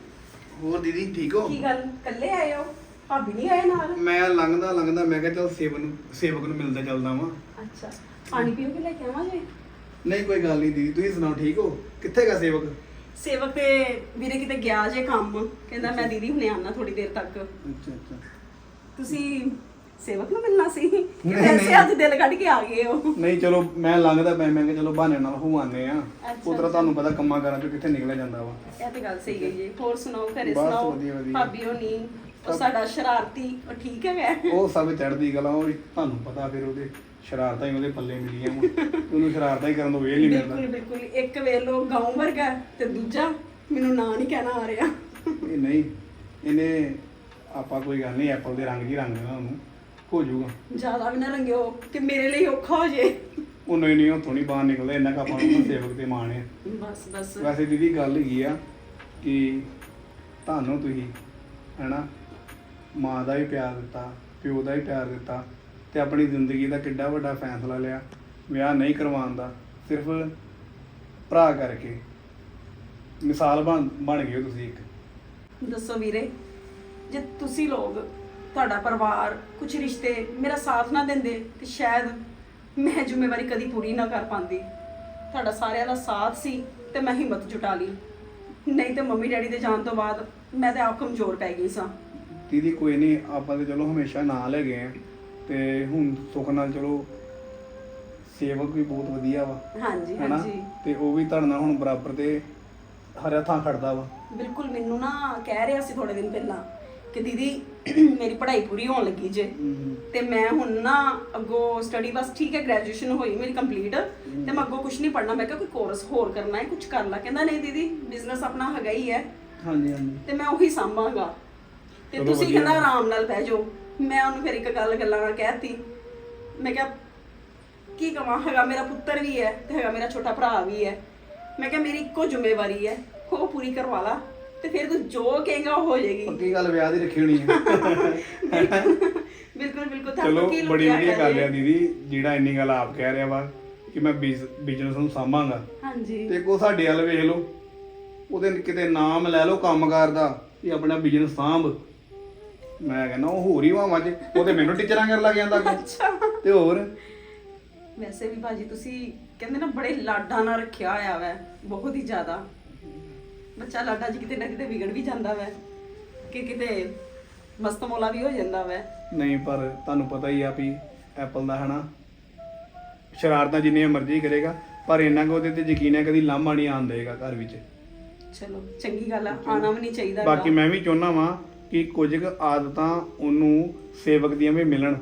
ਹੋਰ ਦੀਦੀ ਠੀਕ ਹੋ? ਕੀ ਗੱਲ ਕੱਲੇ ਆਏ ਹੋ? ਭਾਬੀ ਨਹੀਂ ਆਏ ਨਾਲ? ਮੈਂ ਲੰਘਦਾ ਲੰਘਦਾ ਮੈਂ ਕਿਹਾ ਚਲ ਸੇਵਕ ਨੂੰ ਸੇਵਕ ਨੂੰ ਮਿਲਦਾ ਚੱਲਦਾ ਵਾਂ। ਅੱਛਾ ਪਾਣੀ ਪੀਓ ਕਿ ਲੈ ਕੇ ਆਵਾਂ ਜੀ ਨਹੀਂ ਕੋਈ ਗੱਲ ਨਹੀਂ ਦੀਦੀ ਤੁਸੀਂ ਸੁਣਾਓ ਠੀਕ ਹੋ? ਕਿੱਥੇ ਗਾ ਸੇਵਕ? ਸੇਵਕ ਤੇ ਵੀਰੇ ਕਿਤੇ ਗਿਆ ਜੇ ਕੰਮ ਕਹਿੰਦਾ ਮੈਂ ਦੀਦੀ ਹੁਣੇ ਆਣਾ ਥੋੜੀ ਦੇਰ ਤੱਕ। ਅੱਛਾ ਅੱਛਾ। ਤੁਸੀਂ ਸੇਵਕ ਨੂੰ ਮਿਲਣਾ ਸੀ? ਨਹੀਂ, ਵੈਸੇ ਨਹੀਂ। ਅੱਜ ਦਿਲ ਕੱਢ ਕੇ ਆ ਗਏ ਹੋ? ਨਹੀਂ ਚਲੋ ਮੈਂ ਲੰਘਦਾ ਪੈ ਮੈਂ ਕਿਹਾ ਚਲੋ ਬਹਾਨੇ ਨਾਲ ਹੋ ਆਨੇ ਆ ਅੱਛਾ, ਉਤਰਾ ਤੁਹਾਨੂੰ ਪਤਾ ਕੰਮਾਂ ਕਾਰਾਂ ਚੋਂ ਕਿੱਥੇ ਨਿਕਲਿਆ ਜਾਂਦਾ ਵਾ। ਇਹ ਤੇ ਗੱਲ ਸਹੀ ਗਈ ਜੀ। ਹੋਰ ਸੁਣਾਓ ਘਰੇ ਬਸ ਸੁਣਾਓ? ਵਧੀਆ, ਵਧੀਆ। ਭਾਬੀ ਹੋਣੀ ਉਹ ਸਾਡਾ ਸ਼ਰਾਰਤੀ ਉਹ ਠੀਕ ਹੈਗਾ? ਉਹ ਸਭ ਚੜਦੀ ਗੱਲਾਂ ਉਹ ਤੁਹਾਨੂੰ ਪਤਾ ਫਿਰ ਉਹਦੇ। ਸ਼ਰਾਰਤਾਂ ਹੀ ਉਹਦੇ ਪੱਲੇ ਮਿਲੀਆਂ ਵਾ। ਉਹਨੂੰ ਸ਼ਰਾਰਤਾਂ ਹੀ ਕਰਨ ਤੋਂ ਵੇਲ ਨਹੀਂ ਬਿਲਕੁਲ ਮਿਲਦਾ। ਬਿਲਕੁਲ। ਇੱਕ ਵੇਲੋ ਗਾਉਂ ਵਰਗਾ ਤੇ ਦੂਜਾ ਮੈਨੂੰ ਨਾਂ ਨਹੀਂ ਕਹਿਣਾ ਆ ਰਿਹਾ। ਇਹ ਨਹੀਂ ਇਹਨੇ ਆਪਾਂ ਕੋਈ ਗੱਲ ਨਹੀਂ ਐਪਲ ਦੇ ਰੰਗ ਜੀ ਰੰਗ ਦੇਣਾ ਉਹਨੂੰ। ਹੋ ਜਾਊਗਾ। ਜ਼ਿਆਦਾ ਵੀ ਨਾ ਰੰਗਿਓ ਕਿ ਮੇਰੇ ਲਈ ਔਖਾ ਹੋ ਜੇ। ਉਹ ਨਹੀਂ ਨਹੀਂ ਉੱਥੋਂ ਨਹੀਂ ਬਾਹਰ ਨਿਕਲਦਾ ਇੰਨਾ ਕੁ ਆਪਾਂ ਨੂੰ ਸੇਵਕ ਤੇ ਮਾਣ ਹੈ। ਬਸ ਬਸ। ਵੈਸੇ ਦੀਦੀ ਗੱਲ ਹੈਗੀ ਆ ਕਿ ਤੁਹਾਨੂੰ ਤੁਸੀਂ ਹੈਨਾ ਮਾਂ ਦਾ ਵੀ ਪਿਆਰ ਦਿੱਤਾ ਪਿਓ ਦਾ ਵੀ ਪਿਆਰ ਦਿੱਤਾ ਤੇ ਆਪਣੀ ਜ਼ਿੰਦਗੀ ਦਾ ਕਿੱਡਾ ਵੱਡਾ ਫੈਸਲਾ ਲਿਆ। ਵਿਆਹ ਨਹੀਂ ਕਰਵਾਉਣ ਦਾ ਸਿਰਫ ਭਰਾ ਕਰਕੇ। ਮਿਸਾਲ ਬਣ ਬਣ ਗਏ ਹੋ ਤੁਸੀਂ ਇੱਕ। ਦੱਸੋ ਵੀਰੇ ਜੇ ਤੁਸੀਂ ਲੋਕ ਤੁਹਾਡਾ ਪਰਿਵਾਰ ਕੁਝ ਰਿਸ਼ਤੇ ਮੇਰਾ ਸਾਥ ਨਾ ਦਿੰਦੇ ਤੇ ਸ਼ਾਇਦ ਮੈਂ ਜ਼ਿੰਮੇਵਾਰੀ ਕਦੀ ਪੂਰੀ ਨਾ ਕਰ ਪਾਉਂਦੀ। ਤੁਹਾਡਾ ਸਾਰਿਆਂ ਦਾ ਸਾਥ ਸੀ ਤੇ ਮੈਂ ਹਿੰਮਤ ਜੁਟਾ ਲਈ। ਨਹੀਂ ਤੇ ਮੰਮੀ ਡੈਡੀ ਦੇ ਜਾਣ ਤੋਂ ਬਾਅਦ ਮੈਂ ਤੇ ਆਪ ਕਮਜ਼ੋਰ ਪੈ ਗਈ ਸਾਂ। ਦੀਦੀ ਕੋਈ ਨਹੀਂ ਆਪਾਂ ਤੇ ਚਲੋ ਹਮੇਸ਼ਾ ਨਾਲ ਹੈਗੇ ਆ। ਤੇ ਹੁਣ ਸੁੱਖ ਨਾਲ ਚਲੋ ਸੇਵਕ ਵੀ ਬਹੁਤ ਵਧੀਆ ਵਾ ਹਾਂਜੀ ਹੈਨਾ? ਹਾਂਜੀ। ਤੇ ਉਹ ਵੀ ਤੁਹਾਡੇ ਨਾਲ ਹੁਣ ਬਰਾਬਰ ਤੇ ਹਰਿਆ ਥਾਂ ਖੜਦਾ ਵਾ। ਬਿਲਕੁਲ ਮੈਨੂੰ ਨਾ ਕਹਿ ਰਿਹਾ ਸੀ ਥੋੜੇ ਦਿਨ ਪਹਿਲਾਂ ਕਿ ਦੀਦੀ ਮੇਰੀ ਪੜ੍ਹਾਈ ਪੂਰੀ ਹੋਣ ਲੱਗੀ ਜੇ। ਤੇ ਮੈਂ ਹੁਣ ਨਾ ਅੱਗੋਂ ਸਟੱਡੀ ਬਸ ਠੀਕ ਹੈ ਗ੍ਰੈਜੂਏਸ਼ਨ ਹੋਈ ਮੇਰੀ ਕੰਪਲੀਟ ਤੇ ਮੈਂ ਅੱਗੋਂ ਕੁਝ ਨਹੀਂ ਪੜ੍ਹਨਾ ਮੈਂ ਕਿਹਾ ਕੋਈ ਕੋਰਸ ਹੋਰ ਕਰਨਾ ਹੈ ਕੁਝ ਕਰ ਲਾ। ਕਹਿੰਦਾ ਨਹੀਂ ਦੀਦੀ ਬਿਜ਼ਨਸ ਆਪਣਾ ਹੈਗਾ ਹੀ ਹੈ। ਹਾਂਜੀ ਹਾਂਜੀ। ਤੇ ਮੈਂ ਉਹੀ ਸੰਭਾਂਗਾ। ਤੇ ਚਲੋ ਤੁਸੀਂ ਵਧੀਆ। ਕਹਿੰਦਾ ਆਰਾਮ ਨਾਲ ਬਹਿ ਜਾਓ। ਮੈਂ ਉਹਨੂੰ ਫਿਰ ਇੱਕ ਗੱਲ ਗੱਲਾਂ ਨਾਲ ਕਹਿਤੀ। ਮੈਂ ਕਿਹਾ ਕੀ ਕਵਾਂ ਹੈਗਾ ਮੇਰਾ ਪੁੱਤਰ ਵੀ ਹੈ ਤੇ ਹੈਗਾ ਮੇਰਾ ਛੋਟਾ ਭਰਾ ਵੀ ਹੈ। ਮੈਂ ਕਿਹਾ ਮੇਰੀ ਇੱਕੋ ਜ਼ਿੰਮੇਵਾਰੀ ਹੈ ਉਹ ਪੂਰੀ ਕਰਵਾ ਲਾ ਤੇ ਫਿਰ ਤੂੰ ਜੋ ਕਹੇਗਾ ਉਹ ਹੋ ਜਾਏਗੀ। ਪੱਕੀ ਗੱਲ ਵਿਆਹ ਦੀ ਰੱਖੀ ਹੋਣੀ ਹੈ। ਬਿਲਕੁਲ ਬਿਲਕੁਲ ਚਲੋ ਬੜੀ ਵਧੀਆ ਗੱਲ ਹੈ ਆ ਦੀਦੀ ਜਿਹੜਾ ਇੰਨੀ ਗੱਲ ਆਪ ਕਹਿ ਰਿਹਾ ਵਾ ਕਿ ਮੈਂ ਬਿਜ਼ਨਸ ਨੂੰ ਸਾਂਭਾਂਗਾ। ਹਾਂਜੀ। ਤੇ ਕੋ ਸਾਡੇ ਵੱਲ ਵੇਖ ਲਓ ਉਹਦੇ ਕਿਤੇ ਨਾਮ ਲੈ ਲਓ ਕੰਮਕਾਰ ਦਾ ਕਿ ਆਪਣਾ ਬਿਜ਼ਨਸ ਸਾਂਭ। ਮੈਂ ਕਹਿੰਦਾ ਉਹ ਹੋਰ ਹੀ ਵਾਵਾਂ ਚ ਉਹ ਤੇ ਮੈਨੂੰ ਟੀਚਰਾਂ ਕਰਨ ਲੱਗ ਜਾਂਦਾ ਅੱਗੋਂ। ਅੱਛਾ। ਤੇ ਹੋਰ? ਵੈਸੇ ਵੀ ਭਾਜੀ ਤੁਸੀਂ ਕਹਿੰਦੇ ਨਾ ਬੜੇ ਲਾਡਾਂ ਨਾਲ ਰੱਖਿਆ ਹੋਇਆ ਵੈ ਬਹੁਤ ਹੀ ਜ਼ਿਆਦਾ। ਬੱਚਾ ਲਾਡਾਂ 'ਚ ਕਿਤੇ ਨਾ ਕਿਤੇ ਵਿਗੜ ਵੀ ਜਾਂਦਾ ਵੈ ਕਿ ਕਿਤੇ ਮਸਤਮੋਲਾ ਵੀ ਹੋ ਜਾਂਦਾ ਵੈ। ਨਹੀਂ ਪਰ ਤੁਹਾਨੂੰ ਪਤਾ ਹੀ ਆ ਵੀ ਐਪਲ ਦਾ ਹਨਾ? ਸ਼ਰਾਰਤਾਂ ਜਿੰਨੀਆਂ ਮਰਜ਼ੀ ਕਰੇਗਾ ਪਰ ਇੰਨਾ ਕੁ ਉਹਦੇ ਤੇ ਯਕੀਨ ਹੈ ਕਦੀ ਲਾਂਭਾ ਨਹੀਂ ਆਉਣ ਦੇਗਾ ਘਰ ਵਿੱਚ। ਚਲੋ ਚੰਗੀ ਗੱਲ ਆ ਆਣਾ ਵੀ ਨਹੀਂ ਚਾਹੀਦਾ ਬਾਕੀ। ਮੈਂ ਵੀ ਚਾਹੁੰਦਾ ਵਾਂ ਕਿ ਕੁਝ ਕੁ ਆਦਤਾਂ ਉਹਨੂੰ ਸੇਵਕ ਦੀਆਂ ਵੀ ਮਿਲਣ।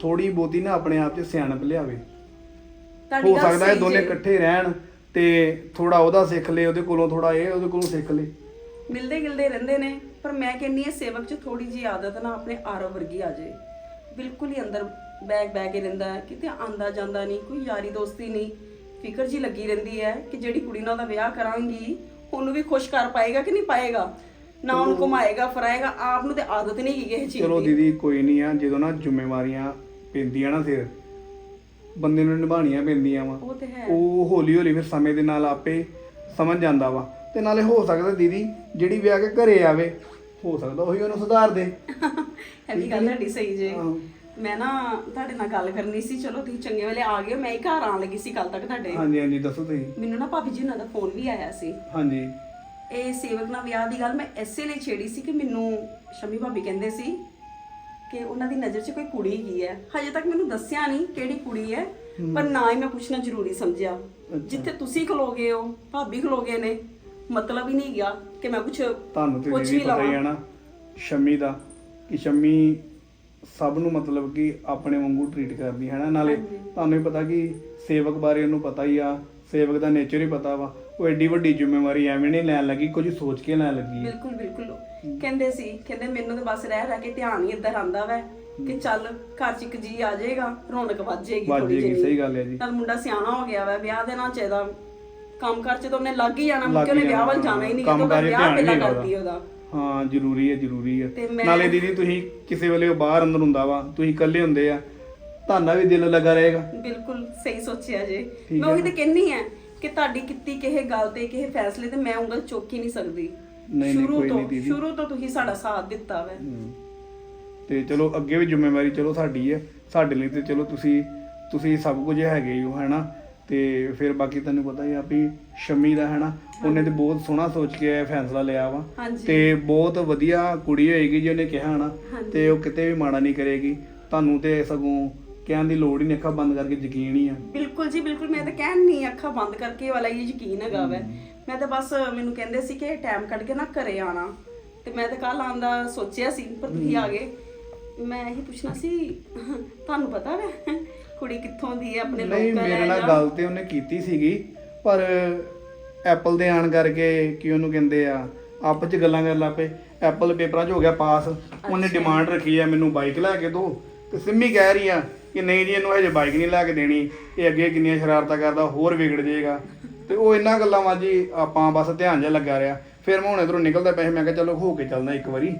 ਥੋੜੀ ਬਹੁਤੀ ਨਾ ਆਪਣੇ ਆਪ 'ਚ ਸਿਆਣਪ ਲਿਆਵੇ। ਹੋ ਗੱਲ ਸਕਦਾ ਹੈ ਸਹੀ ਦੋਨੇ ਜੇ। ਇਕੱਠੇ ਰਹਿਣ ਤੇ ਥੋੜਾ ਉਹਦਾ ਸਿੱਖ ਲੇ ਉਹਦੇ ਕੋਲੋਂ ਥੋੜਾ ਇਹ ਉਹਦੇ ਕੋਲੋਂ ਸਿੱਖ ਲੇ। ਮਿਲਦੇ ਗਿਲਦੇ ਰਹਿੰਦੇ ਨੇ ਪਰ ਮੈਂ ਕਹਿੰਨੀ ਆ ਸੇਵਕ 'ਚ ਥੋੜੀ ਜੀ ਆਦਤ ਨਾ ਆਪਣੇ ਆਰਵ ਵਰਗੀ ਆ ਜਾਏ ਬਿਲਕੁਲ ਹੀ ਅੰਦਰ ਬੈਗ ਬੈਗ ਕੇ ਰਹਿੰਦਾ ਹੈ ਕਿਤੇ ਆਂਦਾ ਜਾਂਦਾ ਨਹੀਂ ਕੋਈ ਯਾਰੀ ਦੋਸਤੀ ਨਹੀਂ। ਫਿਕਰ ਜੀ ਲੱਗੀ ਰਹਿੰਦੀ ਹੈ ਕਿ ਜਿਹੜੀ ਕੁੜੀ ਨਾਲ ਉਹਦਾ ਵਿਆਹ ਕਰਾਂਗੀ ਉਹਨੂੰ ਵੀ ਖੁਸ਼ ਕਰ ਪਾਏਗਾ ਕਿ ਨਹੀਂ ਪਾਏਗਾ? ਨਾ ਉਹਨੂੰ ਘੁਮਾਏਗਾ ਫਰਾਏਗਾ ਆਪ ਨੂੰ ਤੇ ਆਦਤ ਨਹੀਂ ਹੈਗੀ ਕਿਸੇ ਚੀਜ਼ ਚਲੋ ਦੀ। ਦੀਦੀ ਕੋਈ ਨਹੀਂ ਆ ਜਦੋਂ ਨਾ ਜ਼ਿੰਮੇਵਾਰੀਆਂ ਪੈਂਦੀਆਂ ਨਾ ਸਿਰ ਬੰਦੇ ਨੂੰ ਨਿਭਾਉਣੀਆਂ ਪੈਂਦੀਆਂ ਵਾ। ਉਹ ਤੇ ਹੈ। ਉਹ ਹੌਲੀ ਹੌਲੀ ਫਿਰ ਸਮੇਂ ਦੇ ਨਾਲ ਆਪੇ ਸਮਝ ਜਾਂਦਾ ਵਾ। ਤੇ ਨਾਲੇ ਹੋ ਸਕਦਾ ਦੀਦੀ ਜਿਹੜੀ ਵਿਆਹ ਕੇ ਘਰੇ ਆਵੇ ਹੋ ਸਕਦਾ ਉਹੀ ਉਹਨੂੰ ਸੁਧਾਰ ਦੇ। ਇਹ ਵੀ ਗੱਲ ਤੁਹਾਡੀ ਸਹੀ ਜੇ। ਆਹੋ। ਮੈਂ ਨਾ ਤੁਹਾਡੇ ਨਾਲ ਗੱਲ ਕਰਨੀ ਸੀ ਚਲੋ ਤੁਸੀਂ ਚੰਗੇ ਵੇਲੇ ਆ ਗਏ ਮੈਂ ਹੀ ਘਰ ਆਣ ਲੱਗੀ ਸੀ ਕੱਲ ਤੱਕ ਤੁਹਾਡੇ। ਹਾਂਜੀ ਹਾਂਜੀ ਦੱਸੋ ਤੁਸੀਂ। ਮੈਨੂੰ ਨਾ ਭਾਬੀ ਜੀ ਉਹਨਾਂ ਦਾ ਫੋਨ ਵੀ ਆਇਆ ਸੀ। ਹਾਂਜੀ। ਇਹ ਸੇਵਕ ਨਾਲ ਵਿਆਹ ਦੀ ਗੱਲ ਮੈਂ ਐਸੇ ਲਈ ਛੇੜੀ ਸੀ ਕਿ ਮੈਨੂੰ ਸ਼ਮੀ ਭਾਬੀ ਕਹਿੰਦੇ ਸੀ ਕਿ ਉਹਨਾਂ ਦੀ ਨਜ਼ਰ 'ਚ ਕੋਈ ਕੁੜੀ ਹੈਗੀ ਹੈ। ਹਜੇ ਤੱਕ ਮੈਨੂੰ ਦੱਸਿਆ ਨਹੀਂ ਕਿਹੜੀ ਕੁੜੀ ਹੈ ਪਰ ਨਾ ਹੀ ਮੈਂ ਪੁੱਛਣਾ ਜ਼ਰੂਰੀ ਸਮਝਿਆ। ਜਿੱਥੇ ਤੁਸੀਂ ਖਲੋਗੇ ਹੋ ਭਾਬੀ ਖਲੋਗੇ ਨੇ ਮਤਲਬ ਹੀ ਨਹੀਂ ਗਿਆ ਕਿ ਮੈਂ ਕੁਝ ਤੁਹਾਨੂੰ ਤੇ ਵੀ ਪਤਾ ਹੀ ਲਵਾਂ। ਨਾ ਸ਼ਮੀ ਦਾ ਕਿ ਸ਼ਮੀ ਸਭ ਨੂੰ ਮਤਲਬ ਕਿ ਆਪਣੇ ਵਾਂਗੂ ਟਰੀਟ ਕਰਦੀ ਹੈ ਨਾ ਨਾਲੇ। ਤੁਹਾਨੂੰ ਵੀ ਪਤਾ ਕਿ ਸੇਵਕ ਬਾਰੇ ਉਹਨੂੰ ਪਤਾ ਹੀ ਆ ਸੇਵਕ ਦਾ ਨੇਚਰ ਹੀ ਪਤਾ ਵਾ। ਉਹ ਐਡੀ ਵੱਡੀ ਜ਼ਿੰਮੇਵਾਰੀ ਐਵੇਂ ਨਹੀਂ ਲੈਣ ਲੱਗੀ ਕੁਝ ਸੋਚ ਕੇ ਲੈਣ ਲੱਗੀ। ਹੈ। ਬਿਲਕੁਲ। ਬਿਲਕੁਲ ਕਹਿੰਦੇ ਸੀ ਕਹਿੰਦੇ ਮੈਨੂੰ ਤਾਂ ਬਸ ਰਹਿ ਰਹਿ ਕੇ ਧਿਆਨ ਹੀ ਇੱਧਰ ਆਂਦਾ ਵੈ ਕਿ ਚੱਲ ਘਰ ਚ ਇੱਕ ਜੀ ਆ ਜਾਏਗਾ ਰੌਣਕ ਵੱਜ ਜਾਏਗੀ ਵੱਜ ਥੋੜੀ ਜਾਏਗੀ, ਜਿਹੀ। ਸਹੀ ਗੱਲ ਹੈ ਜੀ। ਨਾਲ ਮੁੰਡਾ ਸਿਆਣਾ ਹੋ ਗਿਆ ਵੈ ਵਿਆਹ ਦੇਣਾ ਚਾਹੀਦਾ ਕੰਮ ਕਰ ਚ ਤਾਂ ਉਹਨੇ ਲੱਗ ਹੀ ਜਾਣਾ ਲੱਗ ਉਹਨੇ ਹੀ ਵਿਆਹ ਵੱਲ ਜਾਣਾ, ਹੀ ਨਹੀਂ ਕੰਮ ਕਿਉਂਕਿ ਕਾਰੇ ਵਿਆਹ ਧਿਆਨ ਪਹਿਲਾਂ ਨਹੀਂ ਹੈਗਾ ਉਹਦਾ। ਹਾਂ ਜ਼ਰੂਰੀ ਹੈ ਜ਼ਰੂਰੀ ਹੈ। ਮੈਂ- ਨਾਲੇ ਦੀਦੀ ਤੁਸੀਂ ਕਿਸੇ ਵੇਲੇ ਉਹ ਬਾਹਰ ਅੰਦਰ ਹੁੰਦਾ ਵਾ ਤੁਸੀਂ ਇਕੱਲੇ ਹੁੰਦੇ ਆ ਤੁਹਾਡਾ ਵੀ ਦਿਲ ਲੱਗਾ ਰਹੇਗਾ। ਬਿਲਕੁਲ ਸਹੀ ਸੋਚਿਆ ਜੇ। ਠੀਕ ਮੈਂ ਹੈ ਉਹੀ ਨਾ। ਤੇ ਕਹਿੰਨੀ ਆ ਕਿ ਤੁਹਾਡੀ ਕੀਤੀ ਕਿਸੇ ਗੱਲ ਤੇ ਕਿਸੇ ਫੈਸਲੇ ਤੇ ਮੈਂ ਉਂਗਲ ਚੁੱਕ ਹੀ ਨਹੀਂ ਸਕਦੀ। ਨਹੀਂ, ਨਹੀਂ, ਸ਼ੁਰੂ ਕੋਈ ਤੋਂ ਨਹੀਂ ਦੀਦੀ। ਸ਼ੁਰੂ ਤੋਂ ਤੁਸੀਂ ਸਾਡਾ ਸਾਥ ਦਿੱਤਾ ਵੈ। ਹਮ। ਤੇ ਚਲੋ ਅੱਗੇ ਵੀ ਜ਼ਿੰਮੇਵਾਰੀ ਚਲੋ ਸਾਡੀ ਹੈ ਸਾਡੇ ਲਈ ਤੇ ਚਲੋ ਤੁਸੀਂ ਤੁਸੀਂ ਸਭ ਕੁਝ ਹੈਗੇ ਹੀ ਹੈਨਾ? ਤੇ ਫਿਰ ਬਾਕੀ ਤੁਹਾਨੂੰ ਪਤਾ ਹੀ ਆ ਵੀ ਸ਼ਮੀ ਦਾ ਹੈਨਾ? ਉਹਨੇ ਤੇ ਬਹੁਤ ਸੋਹਣਾ ਸੋਚ ਕੇ ਇਹ ਫੈਸਲਾ ਲਿਆ ਵਾ। ਹਾਂਜੀ। ਤੇ ਬਹੁਤ ਵਧੀਆ ਕੁੜੀ ਹੋਏਗੀ ਜੀ ਉਹਨੇ ਕਿਹਾ ਨਾ ਹਾਂਜੀ। ਤੇ ਉਹ ਕਿਤੇ ਵੀ ਮਾੜਾ ਨਹੀਂ ਕਰੇਗੀ। ਤੁਹਾਨੂੰ ਤੇ ਸਗੋਂ ਕਹਿਣ ਦੀ ਲੋੜ ਹੀ ਨਹੀਂ ਅੱਖਾਂ ਬੰਦ ਕਰਕੇ ਯਕੀਨ ਹੀ ਆ। ਬਿਲਕੁਲ ਜੀ ਬਿਲਕੁਲ ਮੈਂ ਤਾਂ ਕਹਿਣ ਨਹੀਂ ਅੱਖਾਂ ਬੰਦ ਕਰਕੇ ਵਾਲਾ ਹੀ ਯਕੀਨ ਹੈਗਾ ਵੈ। ਮੈਂ ਤਾਂ ਬਸ ਮੈਨੂੰ ਕਹਿੰਦੇ ਸੀ ਕਿ ਟਾਈਮ ਕੱਢ ਕੇ ਨਾ ਘਰੇ ਆਣਾ। ਤੇ ਮੈਂ ਤਾਂ ਕੱਲ ਆਉਣ ਦਾ ਸੋਚਿਆ ਸੀ ਪਰ ਤੁਸੀਂ ਆ ਗਏ। ਮੈਂ ਇਹ ਪੁੱਛਣਾ ਸੀ ਤੁਹਾਨੂੰ ਪਤਾ ਵੈ ਕੁੜੀ ਕਿੱਥੋਂ ਦੀ ਹੈ ਆਪਣੇ ਨਹੀਂ ਲੋਕਲ ਮੇਰੇ ਨਾਲ ਗੱਲ ਤੇ ਉਹਨੇ ਕੀਤੀ ਸੀਗੀ ਪਰ ਐਪਲ ਦੇ ਆਣ ਕਰਕੇ ਕੀ ਉਹਨੂੰ ਕਹਿੰਦੇ ਆ ਆਪਸ ਚ ਗੱਲਾਂ ਕਰਨ ਲੱਗ ਪਏ। ਐਪਲ ਪੇਪਰਾਂ 'ਚ ਹੋ ਗਿਆ ਪਾਸ ਉਹਨੇ ਡਿਮਾਂਡ ਰੱਖੀ ਆ ਮੈਨੂੰ ਬਾਈਕ ਲੈ ਕੇ ਦਿਓ ਤੇ ਸਿੰਮੀ ਕਹਿ ਰਹੀ ਆ ਕਿ ਨਹੀਂ ਜੀ ਇਹਨੂੰ ਹਜੇ ਬਾਈਕ ਨਹੀਂ ਲੈ ਕੇ ਦੇਣੀ। ਇਹ ਅੱਗੇ ਕਿੰਨੀਆਂ ਸ਼ਰਾਰਤਾਂ ਕਰਦਾ ਹੋਰ ਵਿਗੜ ਜਾਏਗਾ। ਤੇ ਉਹ ਇਹਨਾਂ ਗੱਲਾਂ ਵਾਂ ਜੀ ਆਪਾਂ ਬਸ ਧਿਆਨ ਜਿਹਾ ਲੱਗਾ ਰਿਹਾ। ਫਿਰ ਮੈਂ ਹੁਣ ਇਧਰੋਂ ਨਿਕਲਦਾ ਪਏ ਮੈਂ ਕਿਹਾ ਚਲੋ ਹੋ ਕੇ ਚੱਲਦਾ ਇੱਕ ਵਾਰੀ।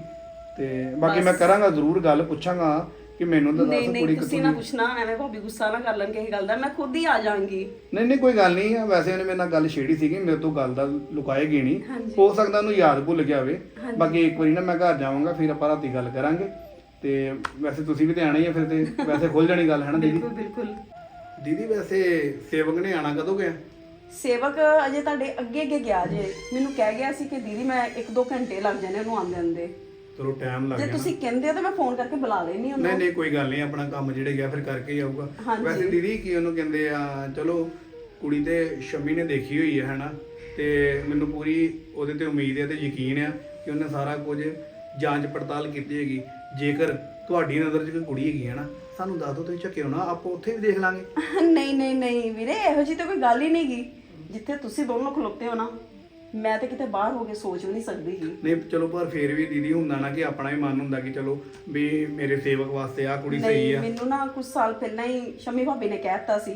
ਤੇ ਬਾਕੀ ਮੈਂ। ਕਰਾਂਗਾ ਜ਼ਰੂਰ ਗੱਲ ਪੁੱਛਾਂਗਾ ਕਿ ਮੈਨੂੰ ਤਾਂ ਨਹੀਂ ਦੱਸ ਨਹੀਂ ਕੁੜੀ ਤੁਸੀਂ ਕਿੱਥੋਂ ਨਾ ਪੁੱਛਣਾ ਐਵੇਂ ਭਾਬੀ ਗੁੱਸਾ ਨਾ ਕਰ ਲੈਣ ਕਿਸੇ ਗੱਲ ਦਾ। ਮੈਂ ਖੁਦ ਹੀ ਆ ਜਾਵਾਂਗੀ। ਨਹੀਂ ਨਹੀਂ ਕੋਈ ਗੱਲ ਨਹੀਂ ਆ। ਵੈਸੇ ਉਹਨੇ ਮੇਰੇ ਨਾਲ ਗੱਲ ਛੇੜੀ ਸੀਗੀ ਮੇਰੇ ਤੋਂ ਗੱਲ ਦਾ ਲੁਕਾਏਗੀ ਨਹੀਂ। ਹੋ ਸਕਦਾ ਉਹਨੂੰ ਯਾਦ ਭੁੱਲ ਗਿਆ ਹੋਵੇ। ਬਾਕੀ ਇੱਕ ਵਾਰੀ ਨਾ ਮੈਂ ਘਰ ਜਾਵਾਂਗਾ ਫਿਰ ਆਪਾਂ ਰਾਤੀ ਗੱਲ ਕਰਾਂਗੇ। ਤੇ ਵੈਸੇ ਤੁਸੀਂ ਵੀ ਤੇ ਆਣਾ ਹੀ ਆ ਫਿਰ ਤੇ ਵੈਸੇ ਖੁੱਲ ਜਾਣੀ ਗੱਲ ਹੈ ਨਾ ਦੀਦੀ? ਬਿਲਕੁਲ ਬਿਲਕੁਲ। ਦੀਦੀ ਵੈਸੇ ਸੇਵਕ ਨੇ ਆਣਾ ਕਦੋਂ ਗਿਆ? ਸੇਵਕ ਅਜੇ ਤੁਹਾਡੇ ਅੱਗੇ ਅੱਗੇ ਗਿਆ ਜੇ। ਮੈਨੂੰ ਕਹਿ ਗਿਆ ਸੀ ਕਿ ਦੀਦੀ ਮੈਂ 1-2 ਘੰਟੇ ਲੱਗ ਜਾਣੇ ਉਹਨੂੰ ਆਂਦੇ ਆਂਦੇ ਚਲੋ ਟਾਈਮ ਲੱਗ ਜੇ ਨਾ। ਤੁਸੀਂ ਕਹਿੰਦੇ ਹੋ ਤਾਂ ਮੈਂ ਫੋਨ ਕਰਕੇ ਬੁਲਾ ਲੈਣੀ ਨਹੀਂ ਉਹਨੂੰ। ਨਹੀਂ ਕੋਈ ਗੱਲ ਨਹੀਂ ਆਪਣਾ ਕੰਮ ਜਿਹੜੇ ਗਿਆ ਫਿਰ ਕਰਕੇ ਹੀ ਆਊਗਾ। ਹਾਂਜੀ। ਵੈਸੇ ਦੀਦੀ ਕੀ ਉਹਨੂੰ ਕਹਿੰਦੇ ਆ ਚਲੋ ਕੁੜੀ ਤੇ ਸ਼ਮੀ ਨੇ ਦੇਖੀ ਹੋਈ ਹੈ ਹਨਾ ਤੇ ਮੈਨੂੰ ਪੂਰੀ ਉਹਦੇ ਤੇ ਉਮੀਦ ਹੈ ਤੇ ਯਕੀਨ ਆ ਕਿ ਉਹਨੇ ਸਾਰਾ ਕੁਝ ਜਾਂਚ ਪੜਤਾਲ ਕੀਤੀ ਹੈਗੀ। ਜੇਕਰ ਤੁਹਾਡੀ ਨਜ਼ਰ 'ਚ ਕੋਈ ਕੁੜੀ ਹੈਗੀ ਹੈ ਨਾ ਸਾਨੂੰ ਦੱਸ ਦਿਓ ਤੁਸੀਂ ਝੱਕਿਓ ਨਾ ਆਪਾਂ ਉੱਥੇ ਵੀ ਦੇਖ ਲਾਂਗੇ। ਨਹੀਂ ਨਹੀਂ ਨਹੀਂ ਵੀਰੇ ਇਹੋ ਜੀ ਤਾਂ ਕੋਈ ਗੱਲ ਹੀ ਨਹੀਂਗੀ ਜਿੱਥੇ ਤੁਸੀਂ ਦੋਨੋਂ ਖਲੋਤੇ ਹੋ ਨਾ ਮੈਂ ਤਾਂ ਕਿਤੇ ਬਾਹਰ ਹੋ ਕੇ ਸੋਚ ਵੀ ਨਹੀਂ ਸਕਦੀ ਜੀ। ਨਹੀਂ ਚਲੋ ਪਰ ਫੇਰ ਵੀ ਦੀਦੀ ਹੁੰਦਾ ਨਾ ਕਿ ਆਪਣਾ ਵੀ ਮਨ ਹੁੰਦਾ ਕਿ ਚਲੋ ਵੀ ਮੇਰੇ ਸੇਵਕ ਵਾਸਤੇ ਆ ਕੁੜੀ ਸਹੀ ਨਹੀਂ ਆ। ਮੈਨੂੰ ਨਾ ਕੁਝ ਸਾਲ ਪਹਿਲਾਂ ਹੀ ਸ਼ਮੀ ਭਾਬੀ ਨੇ ਕਹਿਤਾ ਸੀ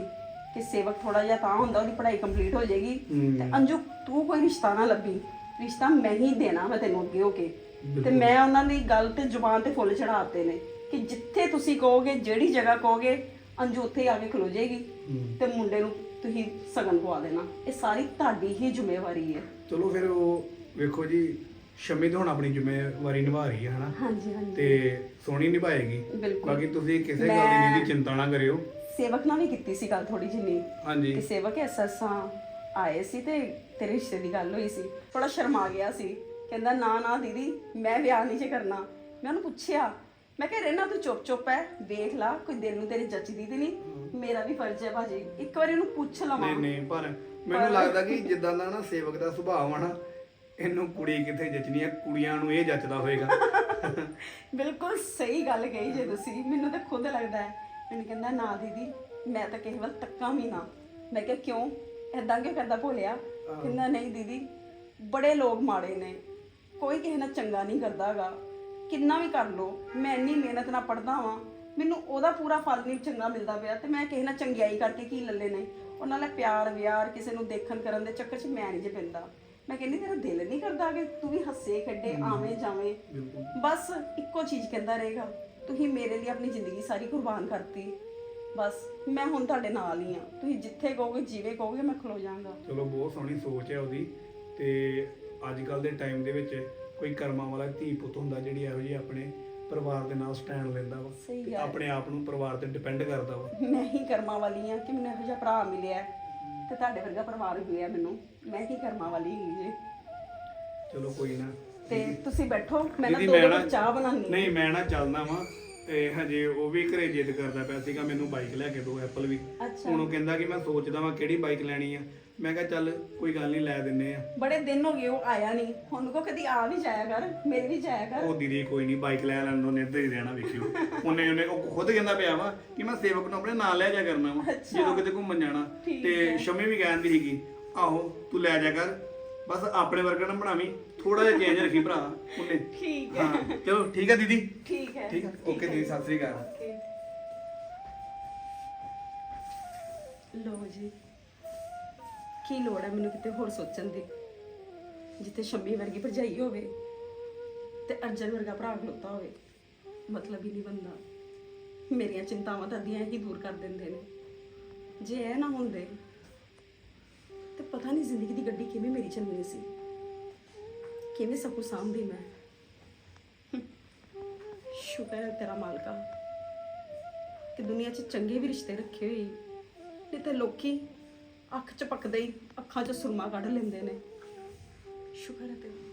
ਕਿ ਸੇਵਕ ਥੋੜਾ ਜਿਹਾ ਤਾਂ ਹੁੰਦਾ ਉਹਦੀ ਪੜ੍ਹਾਈ ਕੰਪਲੀਟ ਹੋ ਜਾਏਗੀ। ਤੇ ਅੰਜੂ ਤੂੰ ਕੋਈ ਰਿਸ਼ਤਾ ਨਾ ਲੱਭੀ। ਰਿਸ਼ਤਾ ਮੈਂ ਹੀ ਦੇਣਾ ਮੈਂ ਤੈਨੂੰ ਅੱਗੇ ਹੋ ਕੇ। ਤੇ। ਮੈਂ ਉਹਨਾਂ ਦੀ ਗੱਲ ਤੇ ਜ਼ੁਬਾਨ ਤੇ ਫੁੱਲ ਚੜਾਤੇ ਨੇ ਕਿ ਜਿੱਥੇ ਤੁਸੀਂ ਕਹੋਗੇ ਜਿਹੜੀ ਜਗ੍ਹਾ ਕਹੋਗੇ ਅੰਜੂ ਉੱਥੇ ਆ ਕੇ ਖਲੋ ਜਾਏਗੀ। ਤੇ ਮੁੰਡੇ ਨੂੰ ਤੁਸੀਂ ਸਗਨ ਪਵਾ ਦੇਣਾ। ਇਹ ਸਾਰੀ ਤੁਹਾਡੀ ਹੀ ਜ਼ਿੰਮੇਵਾਰੀ ਹੈ। ਚਲੋ ਫਿਰ ਉਹ ਵੇਖੋ ਜੀ ਸ਼ਮੀ ਤਾਂ ਹੁਣ ਆਪਣੀ ਜ਼ਿੰਮੇਵਾਰੀ ਨਿਭਾ ਰਹੀ ਹੈ ਹਨਾ? ਹਾਂਜੀ ਹਾਂਜੀ। ਤੇ ਸੋਹਣੀ ਨਿਭਾਏਗੀ। ਬਿਲਕੁਲ। ਬਾਕੀ ਤੁਸੀਂ ਕਿਸੇ ਗੱਲ ਦੀ ਦੀਦੀ ਚਿੰਤਾ ਨਾ ਕਰਿਓ। ਸੇਵਕ ਨਾਲ ਵੀ ਕੀਤੀ ਸੀ ਗੱਲ ਥੋੜੀ ਜਿੰਨੀ ਹਾਂਜੀ। ਕਿ ਸੇਵਕ ਐਸਐਸਾਂ ਆਏ ਸੀ ਤੇ ਤੇਰੇ ਰਿਸ਼ਤੇ ਦੀ ਗੱਲ ਹੋਈ ਸੀ। ਥੋੜਾ ਸ਼ਰਮਾ ਗਿਆ ਸੀ। ਕਹਿੰਦਾ ਨਾ ਨਾ ਦੀਦੀ ਮੈਂ ਵਿਆਹ ਨਹੀਂ ਜੇ ਕਰਨਾ। ਮੈਂ ਉਹਨੂੰ ਪੁੱਛਿਆ ਮੈਂ ਕਿਹਾ ਰਹਿਣਾ ਤੂੰ ਚੁੱਪ ਚੁੱਪ ਹੈ ਵੇਖ ਲਾ ਕੋਈ ਦਿਲ ਨੂੰ ਤੇਰੀ ਜੱਚਦੀ ਤੇ ਨਹੀਂ ਮੇਰਾ ਵੀ ਫਰਜ਼ ਹੈ ਭਾਜੀ। ਇੱਕ ਵਾਰੀ ਉਹਨੂੰ ਪੁੱਛ ਲਵਾਂ। ਨਹੀਂ ਨਹੀਂ ਪਰ ਮੈਨੂੰ ਲੱਗਦਾ ਕਿ ਜਿੱਦਾਂ ਦਾ ਨਾ ਸੇਵਕ ਦਾ ਸੁਭਾਅ ਆ ਨਾ ਇਹਨੂੰ ਕੁੜੀ ਕਿੱਥੇ ਜੱਚਣੀ ਆ ਕੁੜੀਆਂ ਨੂੰ ਇਹ ਜੱਚਦਾ ਹੋਏਗਾ। ਬਿਲਕੁਲ ਸਹੀ ਗੱਲ ਕਹੀ ਜੇ ਤੁਸੀਂ। ਮੈਨੂੰ ਤਾਂ ਖੁਦ ਲੱਗਦਾ ਹੈ ਮੈਨੂੰ ਕਹਿੰਦਾ ਨਾ ਦੀਦੀ ਮੈਂ ਤਾਂ ਕਿਸੇ ਵੱਲ ਤੱਕਾਂ ਵੀ ਨਾ। ਮੈਂ ਕਿਹਾ ਕਿਉਂ? ਐਦਾਂ ਕਿਉਂ ਕਰਦਾ ਭੋਲਿਆ? ਕਹਿੰਦਾ ਨਹੀਂ ਦੀਦੀ ਬੜੇ ਲੋਕ ਮਾੜੇ ਨੇ। ਕੋਈ ਕਿਸੇ ਨਾਲ ਚੰਗਾ ਨਹੀਂ ਕਰਦਾਗਾ। ਕਿੰਨਾ ਵੀ ਕਰ ਲੋ ਮੈਂ ਇੰਨੀ ਮਿਹਨਤ ਨਾਲ ਪੜਦਾ ਵਾਂ ਮੈਨੂੰ ਉਹਦਾ ਪੂਰਾ ਫਲ ਨਹੀਂ ਚੰਗਾ ਮਿਲਦਾ ਪਿਆ ਤੇ ਮੈਂ ਕਿਸੇ ਨਾਲ ਚੰਗਿਆਈ ਕਰਕੇ ਕੀ ਲੱਲੇ ਨੇ? ਉਹਨਾਂ ਨਾਲ ਪਿਆਰ ਵਿਆਰ ਕਿਸੇ ਨੂੰ ਦੇਖਣ ਕਰਨ ਦੇ ਚੱਕਰ 'ਚ ਮੈਂ ਨਹੀਂ ਜੇ ਪੈਂਦਾ। ਮੈਂ ਕਹਿੰਦੀ ਤੇਰਾ ਦਿਲ ਨਹੀਂ ਕਰਦਾ ਕਿ ਤੂੰ ਵੀ ਹੱਸੇ ਖੇਡੇ ਆਵੇਂ ਜਾਵੇਂ। ਬਸ ਇੱਕੋ ਚੀਜ਼ ਕਹਿੰਦਾ ਰਹੇਗਾ ਤੁਸੀਂ ਮੇਰੇ ਲਈ ਆਪਣੀ ਜ਼ਿੰਦਗੀ ਸਾਰੀ ਕੁਰਬਾਨ ਕਰਤੀ। ਬਸ ਮੈਂ ਹੁਣ ਤੁਹਾਡੇ ਨਾਲ ਹੀ ਆ। ਤੁਸੀਂ ਜਿੱਥੇ ਕਹੋਗੇ ਜਿਵੇਂ ਕਹੋਗੇ ਮੈਂ ਖਲੋ ਜਾਵਾਂਗਾ। ਚਲੋ ਬਹੁਤ ਸੋਹਣੀ ਸੋਚ ਹੈ ਉਹਦੀ ਤੇ ਅੱਜ ਕੱਲ ਦੇ ਟਾਈਮ ਦੇ ਵਿੱਚ ਕੋਈ ਕਰਮਾਂ ਵਾਲਾ ਧੀ ਪੁੱਤ ਹੁੰਦਾ ਜਿਹੜੀ ਇਹੋ ਜਿਹੀ ਆਪਣੇ ਪਰਿਵਾਰ ਦੇ ਨਾਲ ਸਟੈਂਡ ਲੈਂਦਾ ਵਾ ਸਹੀ ਤੇ ਗੱਲ। ਆਪਣੇ ਆਪ ਨੂੰ ਪਰਿਵਾਰ ਤੇ ਡਿਪੈਂਡ ਕਰਦਾ ਵਾ। ਮੈਂ ਹੀ ਕਰਮਾਂ ਵਾਲੀ ਆ ਕਿ ਮੈਨੂੰ ਇਹੋ ਜਿਹਾ ਭਰਾ ਮਿਲਿਆ ਹੈ ਤੇ ਤੁਹਾਡੇ ਵਰਗਾ ਪਰਿਵਾਰ ਮਿਲਿਆ ਮੈਨੂੰ। ਮੈਂ ਹੀ ਕਰਮਾਂ ਵਾਲੀ ਹੀ ਜੀ। ਚਲੋ ਕੋਈ ਨਾ। ਤੇ ਤੁਸੀਂ ਬੈਠੋ ਮੈਂ ਨਾ ਦੀਦੀ, ਦੋ ਨਾ- ਦੋ ਚਾਹ ਬਣਾਉਣੀ ਨਹੀਂ ਮੈਂ ਨਾ ਚੱਲਦਾ ਵਾਂ ਤੇ ਹਜੇ ਉਹ ਵੀ ਘਰੇ ਜਿੱਦ ਕਰਦਾ ਪਿਆ ਸੀਗਾ ਮੈਨੂੰ ਬਾਈਕ ਲੈ ਕੇ ਦਿਓ ਐਪਲ ਵੀ। ਅੱਛਾ। ਹੁਣ ਉਹ ਕਹਿੰਦਾ ਕਿ ਮੈਂ ਸੋਚਦਾ ਵਾਂ ਕਿਹੜੀ ਬਾਈਕ ਲੈਣੀ ਆ। ਮੈਂ ਕਿਹਾ ਚੱਲ ਕੋਈ ਗੱਲ ਨਹੀਂ ਲੈ ਦਿੰਨੇ ਆ। ਬੜੇ ਦਿਨ ਹੋ ਗਏ ਉਹ ਆਇਆ ਨਹੀਂ। ਹੁਣ ਕੋ ਕਦੀ ਆ ਵੀ ਜਾਇਆ ਕਰ ਮੇਰੇ ਵੀ ਜਾਇਆ ਕਰ। ਉਹ ਦੀਦੀ ਕੋਈ ਨਹੀਂ ਬਾਈਕ ਲੈ ਲੈਣ ਇੱਧਰ ਹੀ ਰਹਿਣਾ ਵੇਖਿਓ। ਉਹਨੇ ਉਹਨੇ ਉਹ ਖੁਦ ਕਹਿੰਦਾ ਪਿਆ ਵਾ ਕਿ ਮੈਂ ਸੇਵਕ ਨੂੰ ਆਪਣੇ ਨਾਲ ਲੈ ਜਾ ਕਰਨਾ ਵਾ ਜਦੋਂ ਕਿਤੇ ਘੁੰਮਣ ਜਾਣਾ। ਠੀਕ ਤੇ ਸ਼ਮੀ ਵੀ ਕਹਿੰਦੀ ਸੀਗੀ ਆਹੋ ਤੂੰ ਲੈ ਜਾ ਕਰ ਬਸ ਆਪਣੇ ਵਰਗਾ ਨਾ ਬਣਾਵੀਂ ਥੋੜਾ ਜਿਹਾ ਚੇਂਜ ਰੱਖੀ ਭਰਾ ਉਹਨੇ। ਠੀਕ ਹੈ। ਹਾਂ ਚਲੋ ਠੀਕ ਹੈ ਦੀਦੀ। ਠੀਕ ਹੈ। ਠੀਕ ਹੈ ਓਕੇ ਦੀਦੀ ਸਤਿ ਸ੍ਰੀ ਅਕਾਲ। ਓਕੇ। ਲੋ ਜੀ। ਕੀ ਲੋੜ ਹੈ ਮੈਨੂੰ ਕਿਤੇ ਹੋਰ ਸੋਚਣ ਦੀ। ਜਿੱਥੇ ਸ਼ੰਮੀ ਵਰਗੀ ਭਰਜਾਈ ਹੋਵੇ ਤੇ ਅਰਜਨ ਵਰਗਾ ਭਰਾ ਖਲੋਤਾ ਹੋਵੇ, ਮਤਲਬ ਹੀ ਨਹੀਂ ਬੰਦਾ ਮੇਰੀਆਂ ਚਿੰਤਾਵਾਂ ਤਾਂ ਅੱਧੀਆਂ ਹੀ ਦੂਰ ਕਰ ਦਿੰਦੇ ਨੇ। ਜੇ ਇਹ ਨਾ ਹੁੰਦੇ, ਤੇ ਪਤਾ ਨਹੀਂ ਜ਼ਿੰਦਗੀ ਦੀ ਗੱਡੀ ਕਿਵੇਂ ਮੇਰੀ ਚੱਲਣੀ ਸੀ। ਕਿਵੇਂ ਸਭ ਕੁਝ ਸਾਂਭਦੀ ਮੈਂ। ਸ਼ੁਕਰ ਹੈ ਤੇਰਾ ਮਾਲਕਾ। ਕਿ ਦੁਨੀਆ 'ਚ ਚੰਗੇ ਵੀ ਰਿਸ਼ਤੇ ਰੱਖੇ ਹੋਏ, ਨਹੀਂ ਤੇ ਲੋਕੀ ਅੱਖ 'ਚ ਪੱਕਦੇ ਹੀ। ਅੱਖਾਂ 'ਚ ਸੁਰਮਾ ਕੱਢ ਲੈਂਦੇ ਨੇ। ਸ਼ੁਕਰ ਹੈ ਤੇਰਾ।